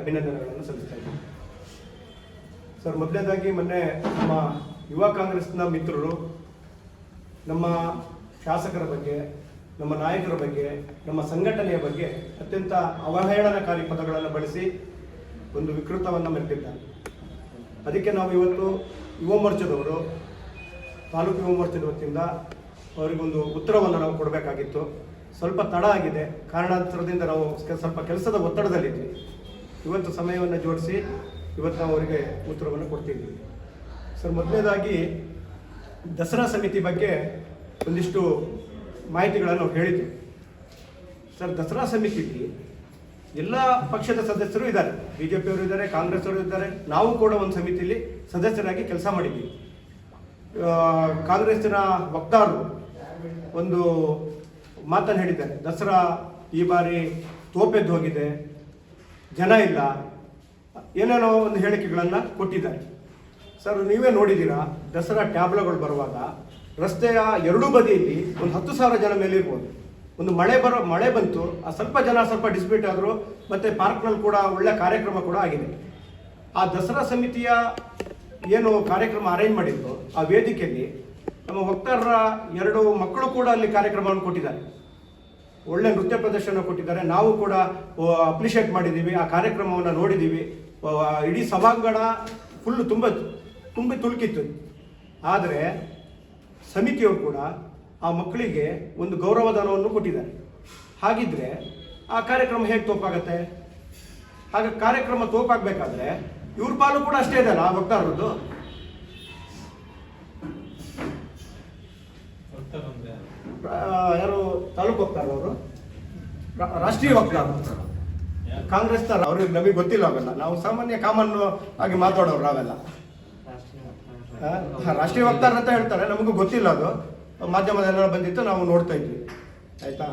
ಅಭಿನಂದನೆಗಳನ್ನು ಸಲ್ಲಿಸ್ತಾ ಇದ್ದೀನಿ. ಸರ್, ಮೊದಲನೇದಾಗಿ ಮೊನ್ನೆ ನಮ್ಮ ಯುವ ಕಾಂಗ್ರೆಸ್ನ ಮಿತ್ರರು, ನಮ್ಮ ಶಾಸಕರ ಬಗ್ಗೆ, ನಮ್ಮ ನಾಯಕರ ಬಗ್ಗೆ, ನಮ್ಮ ಸಂಘಟನೆಯ ಬಗ್ಗೆ ಅತ್ಯಂತ ಅವಹೇಳನಕಾರಿ ಪದಗಳನ್ನು ಬಳಸಿ ಒಂದು ವಿಕೃತವನ್ನು ಮೆರೆದಿದ್ದಾರೆ. ಅದಕ್ಕೆ ನಾವು ಇವತ್ತು ಯುವ ಮೋರ್ಚಾದವರು, ತಾಲೂಕು ಯುವ ಮೋರ್ಚಾದ ವತಿಯಿಂದ ಅವರಿಗೊಂದು ಉತ್ತರವನ್ನು ನಾವು ಕೊಡಬೇಕಾಗಿತ್ತು. ಸ್ವಲ್ಪ ತಡ ಆಗಿದೆ. ಕಾರಣಾಂತರದಿಂದ ನಾವು ಸ್ವಲ್ಪ ಕೆಲಸದ ಒತ್ತಡದಲ್ಲಿದ್ವಿ ಇವತ್ತು ಸಮಯವನ್ನು ಜೋಡಿಸಿ ಇವತ್ತು ನಾವು ಅವರಿಗೆ ಉತ್ತರವನ್ನು ಕೊಡ್ತಿದ್ದೀವಿ ಸರ್, ಮೊದಲನೇದಾಗಿ ದಸರಾ ಸಮಿತಿ ಬಗ್ಗೆ ಒಂದಿಷ್ಟು ಮಾಹಿತಿಗಳನ್ನು ಹೇಳಿದ್ವಿ. ಸರ್, ದಸರಾ ಸಮಿತಿಯಲ್ಲಿ ಎಲ್ಲ ಪಕ್ಷದ ಸದಸ್ಯರು ಇದ್ದಾರೆ. ಬಿ ಜೆ ಪಿಯವರು ಇದ್ದಾರೆ, ಕಾಂಗ್ರೆಸ್ ಅವರು ಇದ್ದಾರೆ. ನಾವು ಕೂಡ ಒಂದು ಸಮಿತಿಯಲ್ಲಿ ಸದಸ್ಯರಾಗಿ ಕೆಲಸ ಮಾಡಿದ್ವಿ ಕಾಂಗ್ರೆಸ್ಸಿನ ವಕ್ತಾರರು ಒಂದು ಮಾತನ್ನು ಹೇಳಿದ್ದಾರೆ. ದಸರಾ ಈ ಬಾರಿ ತೋಪೆದ್ದು ಹೋಗಿದೆ. ಜನ ಇಲ್ಲ. ಏನೇನೋ ಒಂದು ಹೇಳಿಕೆಗಳನ್ನು ಕೊಟ್ಟಿದ್ದಾರೆ. ಸರ್, ನೀವೇ ನೋಡಿದ್ದೀರಾ, ದಸರಾ ಟ್ಯಾಬ್ಲೋಗಳು ಬರುವಾಗ ರಸ್ತೆಯ ಎರಡೂ ಬದಿಯಲ್ಲಿ ಒಂದು ಹತ್ತು ಸಾವಿರ ಜನ ಮೇಲೆ ಇರ್ಬೋದು. ಒಂದು ಮಳೆ ಬರೋ, ಮಳೆ ಬಂತು, ಆ ಸ್ವಲ್ಪ ಜನ ಸ್ವಲ್ಪ ಡಿಸ್ಪ್ಯೂಟ್ ಆದರು ಮತ್ತು ಪಾರ್ಕ್ನಲ್ಲಿ ಕೂಡ ಒಳ್ಳೆ ಕಾರ್ಯಕ್ರಮ ಕೂಡ ಆಗಿದೆ. ಆ ದಸರಾ ಸಮಿತಿಯ ಏನು ಕಾರ್ಯಕ್ರಮ ಅರೇಂಜ್ ಮಾಡಿದ್ರು, ಆ ವೇದಿಕೆಯಲ್ಲಿ ನಮ್ಮ ವಕ್ತಾರರ ಎರಡು ಮಕ್ಕಳು ಕೂಡ ಅಲ್ಲಿ ಕಾರ್ಯಕ್ರಮವನ್ನು ಕೊಟ್ಟಿದ್ದಾರೆ. ಒಳ್ಳೆ ನೃತ್ಯ ಪ್ರದರ್ಶನ ಕೊಟ್ಟಿದ್ದಾರೆ. ನಾವು ಕೂಡ ಅಪ್ರಿಷಿಯೇಟ್ ಮಾಡಿದ್ದೀವಿ. ಆ ಕಾರ್ಯಕ್ರಮವನ್ನು ನೋಡಿದ್ದೀವಿ. ಇಡೀ ಸಭಾಂಗಣ ಫುಲ್ ತುಂಬ, ತುಂಬಿ ತುಳುಕಿತ್ತು. ಆದರೆ, ಸಮಿತಿಯವರು ಕೂಡ ಆ ಮಕ್ಕಳಿಗೆ ಒಂದು ಗೌರವಧನವನ್ನು ಕೊಟ್ಟಿದ್ದಾರೆ. ಹಾಗಿದ್ರೆ, ಆ ಕಾರ್ಯಕ್ರಮ ಹೇಗೆ ತೋಪಾಗತ್ತೆ? ಹಾಗೆ ಕಾರ್ಯಕ್ರಮ ತೋಪಾಗಬೇಕಾದ್ರೆ, ಇವ್ರ ಪಾಲು ಕೂಡ ಅಷ್ಟೇ ಇದೆಯಲ್ಲ ಆ ವಕ್ತಾರರದ್ದು? ತಾಲೂಕು ಹೋಗ್ತಾರ ಅವರು. ರಾಷ್ಟ್ರೀಯ ವಕ್ತಾರ ಕಾಂಗ್ರೆಸ್ ತರ ಅವ್ರಿಗೆ ನಮಗೆ ಗೊತ್ತಿಲ್ಲ ಅವೆಲ್ಲ. ನಾವು ಸಾಮಾನ್ಯ ಕಾಮನ್ ಆಗಿ ಮಾತಾಡೋರು ನಾವೆಲ್ಲ. ರಾಷ್ಟ್ರೀಯ ವಕ್ತಾರ ಅಂತ ಹೇಳ್ತಾರೆ. ನಮಗೂ ಗೊತ್ತಿಲ್ಲ ಅದು. ಮಾಧ್ಯಮದಲ್ಲೆಲ್ಲ ಬಂದಿತ್ತು, ನಾವು ನೋಡ್ತಾ ಇದ್ವಿ. ಆಯ್ತಾ?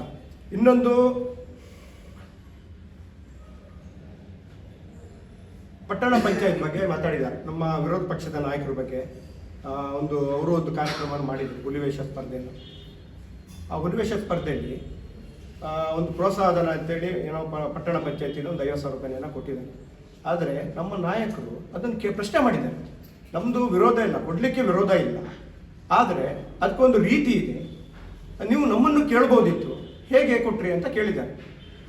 ಇನ್ನೊಂದು, ಪಟ್ಟಣ ಪಂಚಾಯತ್ ಬಗ್ಗೆ ಮಾತಾಡಿದ್ದಾರೆ ನಮ್ಮ ವಿರೋಧ ಪಕ್ಷದ ನಾಯಕರ ಬಗ್ಗೆ. ಒಂದು, ಅವರು ಒಂದು ಕಾರ್ಯಕ್ರಮವನ್ನು ಮಾಡಿದ್ರು ಹುಲಿವೇಶ ಸ್ಪರ್ಧೆಯನ್ನು ಆ ಹುಲಿವೇಷ ಸ್ಪರ್ಧೆಯಲ್ಲಿ ಒಂದು ಪ್ರೋತ್ಸಾಹಧನ ಅಂತೇಳಿ ಏನೋ ಪಟ್ಟಣ ಪಂಚಾಯತಿನ ಒಂದು ಐವತ್ತು ಸಾವಿರ ರೂಪಾಯಿನ ಕೊಟ್ಟಿದ್ದಾರೆ. ಆದರೆ ನಮ್ಮ ನಾಯಕರು ಅದನ್ನು ಕೇ, ಪ್ರಶ್ನೆ ಮಾಡಿದ್ದಾರೆ. ನಮ್ಮದು ವಿರೋಧ ಇಲ್ಲ, ಕೊಡಲಿಕ್ಕೆ ವಿರೋಧ ಇಲ್ಲ. ಆದರೆ ಅದಕ್ಕೊಂದು ರೀತಿ ಇದೆ. ನೀವು ನಮ್ಮನ್ನು ಕೇಳ್ಬೋದಿತ್ತು, ಹೇಗೆ ಕೊಟ್ರಿ ಅಂತ ಕೇಳಿದ್ದಾರೆ.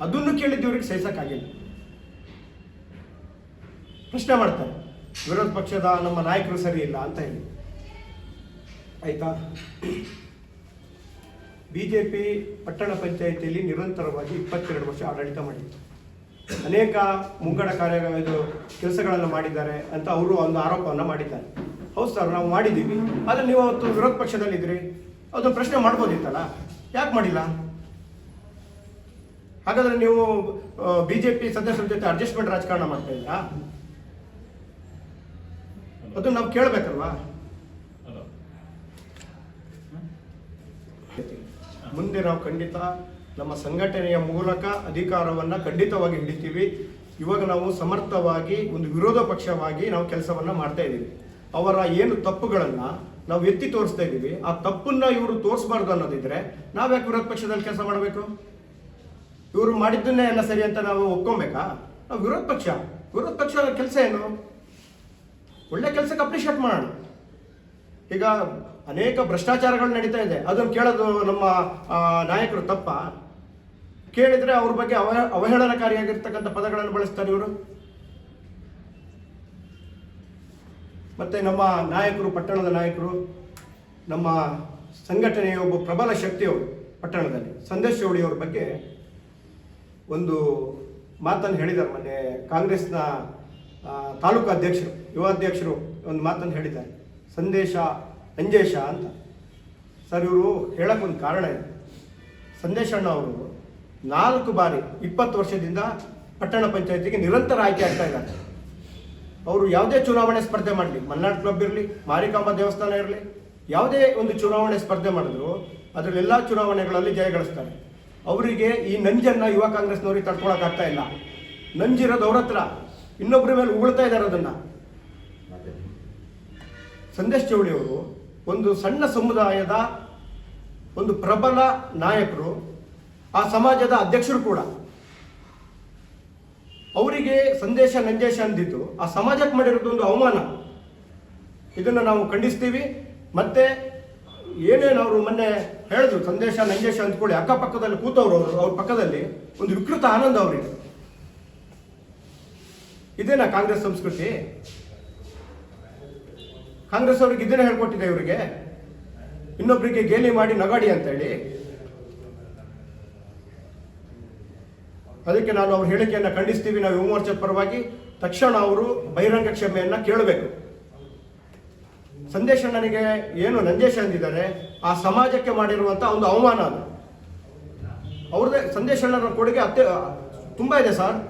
ಅದನ್ನು ಕೇಳಿದ್ದವ್ರಿಗೆ ಸಹಿಸೋಕ್ಕಾಗಿಲ್ಲ. ಪ್ರಶ್ನೆ ಮಾಡ್ತಾರೆ, ವಿರೋಧ ಪಕ್ಷದ ನಮ್ಮ ನಾಯಕರು ಸರಿ ಇಲ್ಲ ಅಂತ ಹೇಳಿ. ಆಯ್ತಾ? ಬಿಜೆಪಿ ಪಟ್ಟಣ ಪಂಚಾಯಿತಿಯಲ್ಲಿ ನಿರಂತರವಾಗಿ ಇಪ್ಪತ್ತೆರಡು ವರ್ಷ ಆಡಳಿತ ಮಾಡಿತ್ತು. ಅನೇಕ ಮುಂಗಡ ಕಾರ್ಯ ಕೆಲಸಗಳನ್ನು ಮಾಡಿದ್ದಾರೆ ಅಂತ ಅವರು ಒಂದು ಆರೋಪವನ್ನು ಮಾಡಿದ್ದಾರೆ. ಹೌದು ಸರ್, ನಾವು ಮಾಡಿದ್ದೀವಿ. ಆದರೆ ನೀವು ಅವತ್ತು ವಿರೋಧ ಪಕ್ಷದಲ್ಲಿದ್ದಿರಿ ಅದು ಪ್ರಶ್ನೆ ಮಾಡ್ಬೋದಿತ್ತಲ್ಲ? ಯಾಕೆ ಮಾಡಿಲ್ಲ? ಹಾಗಾದರೆ ನೀವು ಬಿ ಜೆ ಪಿ ಸದಸ್ಯರ ಜೊತೆ ಅಡ್ಜಸ್ಟ್ಮೆಂಟ್ ರಾಜಕಾರಣ ಮಾಡ್ತಾ ಇದ್ದೀರಾ? ಅದು ನಾವು ಕೇಳಬೇಕಲ್ವಾ? ಮುಂದೆ ನಾವು ಖಂಡಿತ ನಮ್ಮ ಸಂಘಟನೆಯ ಮೂಲಕ ಅಧಿಕಾರವನ್ನು ಖಂಡಿತವಾಗಿ ಹಿಡಿತೀವಿ. ಇವಾಗ ನಾವು ಸಮರ್ಥವಾಗಿ ಒಂದು ವಿರೋಧ ಪಕ್ಷವಾಗಿ ನಾವು ಕೆಲಸವನ್ನ ಮಾಡ್ತಾ ಇದ್ದೀವಿ. ಅವರ ಏನು ತಪ್ಪುಗಳನ್ನ ನಾವು ಎತ್ತಿ ತೋರಿಸ್ತಾ ಇದ್ದೀವಿ. ಆ ತಪ್ಪನ್ನ ಇವರು ತೋರಿಸಬಾರ್ದು ಅನ್ನೋದಿದ್ರೆ ನಾವ್ಯಾಕೆ ವಿರೋಧ ಪಕ್ಷದಲ್ಲಿ ಕೆಲಸ ಮಾಡಬೇಕು? ಇವರು ಮಾಡಿದ್ದನ್ನೇ ಎಲ್ಲ ಸರಿ ಅಂತ ನಾವು ಒಪ್ಕೊಬೇಕಾ? ನಾವು ವಿರೋಧ ಪಕ್ಷ. ವಿರೋಧ ಪಕ್ಷದ ಕೆಲಸ ಏನು? ಒಳ್ಳೆ ಕೆಲಸಕ್ಕೆ ಅಪ್ರಿಷಿಯೇಟ್ ಮಾಡೋಣ. ಈಗ ಅನೇಕ ಭ್ರಷ್ಟಾಚಾರಗಳು ನಡೀತಾ ಇದೆ. ಅದನ್ನು ಕೇಳೋದು ನಮ್ಮ ನಾಯಕರು ತಪ್ಪ. ಕೇಳಿದ್ರೆ ಅವ್ರ ಬಗ್ಗೆ ಅವ ಅವಹೇಳನಕಾರಿಯಾಗಿರ್ತಕ್ಕಂಥ ಪದಗಳನ್ನು ಬಳಸ್ತಾರೆ ಇವರು. ಮತ್ತೆ ನಮ್ಮ ನಾಯಕರು, ಪಟ್ಟಣದ ನಾಯಕರು, ನಮ್ಮ ಸಂಘಟನೆಯ ಒಬ್ಬ ಪ್ರಬಲ ಶಕ್ತಿಯವರು ಪಟ್ಟಣದಲ್ಲಿ, ಸಂದೇಶ್ ಚೌಳಿಯವ್ರ ಬಗ್ಗೆ ಒಂದು ಮಾತನ್ನು ಹೇಳಿದ್ದಾರೆ ಮೊನ್ನೆ ಕಾಂಗ್ರೆಸ್ನ ತಾಲೂಕು ಅಧ್ಯಕ್ಷರು, ಯುವ ಅಧ್ಯಕ್ಷರು ಒಂದು ಮಾತನ್ನು ಹೇಳಿದ್ದಾರೆ. ಸಂದೇಶ ಅಂಜೇಶ ಅಂತ. ಸರ್ ಇವರು ಹೇಳೋಕ್ಕೊಂದು ಕಾರಣ ಇದೆ. ಸಂದೇಶಣ್ಣ ಅವರು ನಾಲ್ಕು ಬಾರಿ ಇಪ್ಪತ್ತು ವರ್ಷದಿಂದ ಪಟ್ಟಣ ಪಂಚಾಯತಿಗೆ ನಿರಂತರ ಆಯ್ಕೆ ಆಗ್ತಾ ಇದ್ದಾರೆ. ಅವರು ಯಾವುದೇ ಚುನಾವಣೆ ಸ್ಪರ್ಧೆ ಮಾಡಲಿ ಮಲ್ನಾಡ್ ಕ್ಲಬ್ ಇರಲಿ ಮಾರಿಕಾಂಬ ದೇವಸ್ಥಾನ ಇರಲಿ ಯಾವುದೇ ಒಂದು ಚುನಾವಣೆ ಸ್ಪರ್ಧೆ ಮಾಡಿದ್ರು ಅದರಲ್ಲೆಲ್ಲ ಚುನಾವಣೆಗಳಲ್ಲಿ ಜಯ ಗಳಿಸ್ತಾರೆ. ಅವರಿಗೆ ಈ ನಂಜನ್ನು ಯುವ ಕಾಂಗ್ರೆಸ್ನವ್ರಿಗೆ ತಡ್ಕೊಳಕ್ಕಾಗ್ತಾ ಇಲ್ಲ. ನಂಜಿರೋದು ಅವ್ರ ಹತ್ರ. ಇನ್ನೊಬ್ಬರ ಮೇಲೆ ಉಗುಳ್ತಾ ಇದ್ದಾರೆ ಅದನ್ನು. ಸಂದೇಶ್ ಚೌಳಿ ಅವರು ಒಂದು ಸಣ್ಣ ಸಮುದಾಯದ ಒಂದು ಪ್ರಬಲ ನಾಯಕರು, ಆ ಸಮಾಜದ ಅಧ್ಯಕ್ಷರು ಕೂಡ. ಅವರಿಗೆ ಸಂದೇಶ ನಂಜೇಶ ಅಂದಿತ್ತು. ಆ ಸಮಾಜಕ್ಕೆ ಮಾಡಿರೋದು ಒಂದು ಅವಮಾನ. ಇದನ್ನು ನಾವು ಖಂಡಿಸ್ತೀವಿ. ಮತ್ತೆ ಏನೇನು ಅವರು ಮೊನ್ನೆ ಹೇಳಿದ್ರು, ಸಂದೇಶ ನಂಜೇಶ ಅಂದ್ಕೊಳ್ಳಿ ಅಕ್ಕಪಕ್ಕದಲ್ಲಿ ಕೂತವ್ರು ಅವರು, ಅವ್ರ ಪಕ್ಕದಲ್ಲಿ ಒಂದು ವಿಕೃತ ಆನಂದ ಅವರಿಗೆ. ಇದೇನಾ ಕಾಂಗ್ರೆಸ್ ಸಂಸ್ಕೃತಿ? ಕಾಂಗ್ರೆಸ್ ಅವ್ರಿಗೆ ಇದನ್ನೇ ಹೇಳ್ಕೊಟ್ಟಿದೆ ಇವರಿಗೆ. ಇನ್ನೊಬ್ಬರಿಗೆ ಗೇಲಿ ಮಾಡಿ ನಗಾಡಿ ಅಂತ ಹೇಳಿ ಅದಕ್ಕೆ ನಾನು ಅವ್ರ ಹೇಳಿಕೆಯನ್ನು ಖಂಡಿಸ್ತೀವಿ, ನಾವು ಯುವ ಮೋರ್ಚಾದ ಪರವಾಗಿ. ತಕ್ಷಣ ಅವರು ಬಹಿರಂಗ ಕ್ಷಮೆಯನ್ನ ಕೇಳಬೇಕು. ಸಂದೇಶ ನನಗೆ ಏನು ನಂಜೇಶ ಅಂದಿದ್ದಾರೆ, ಆ ಸಮಾಜಕ್ಕೆ ಮಾಡಿರುವಂತ ಒಂದು ಅವಮಾನ ಅದು. ಅವ್ರದ್ದೇ, ಸಂದೇಶ ಅಣ್ಣರ ಕೊಡುಗೆ ಅತ್ಯ ತುಂಬಾ ಇದೆ ಸರ್.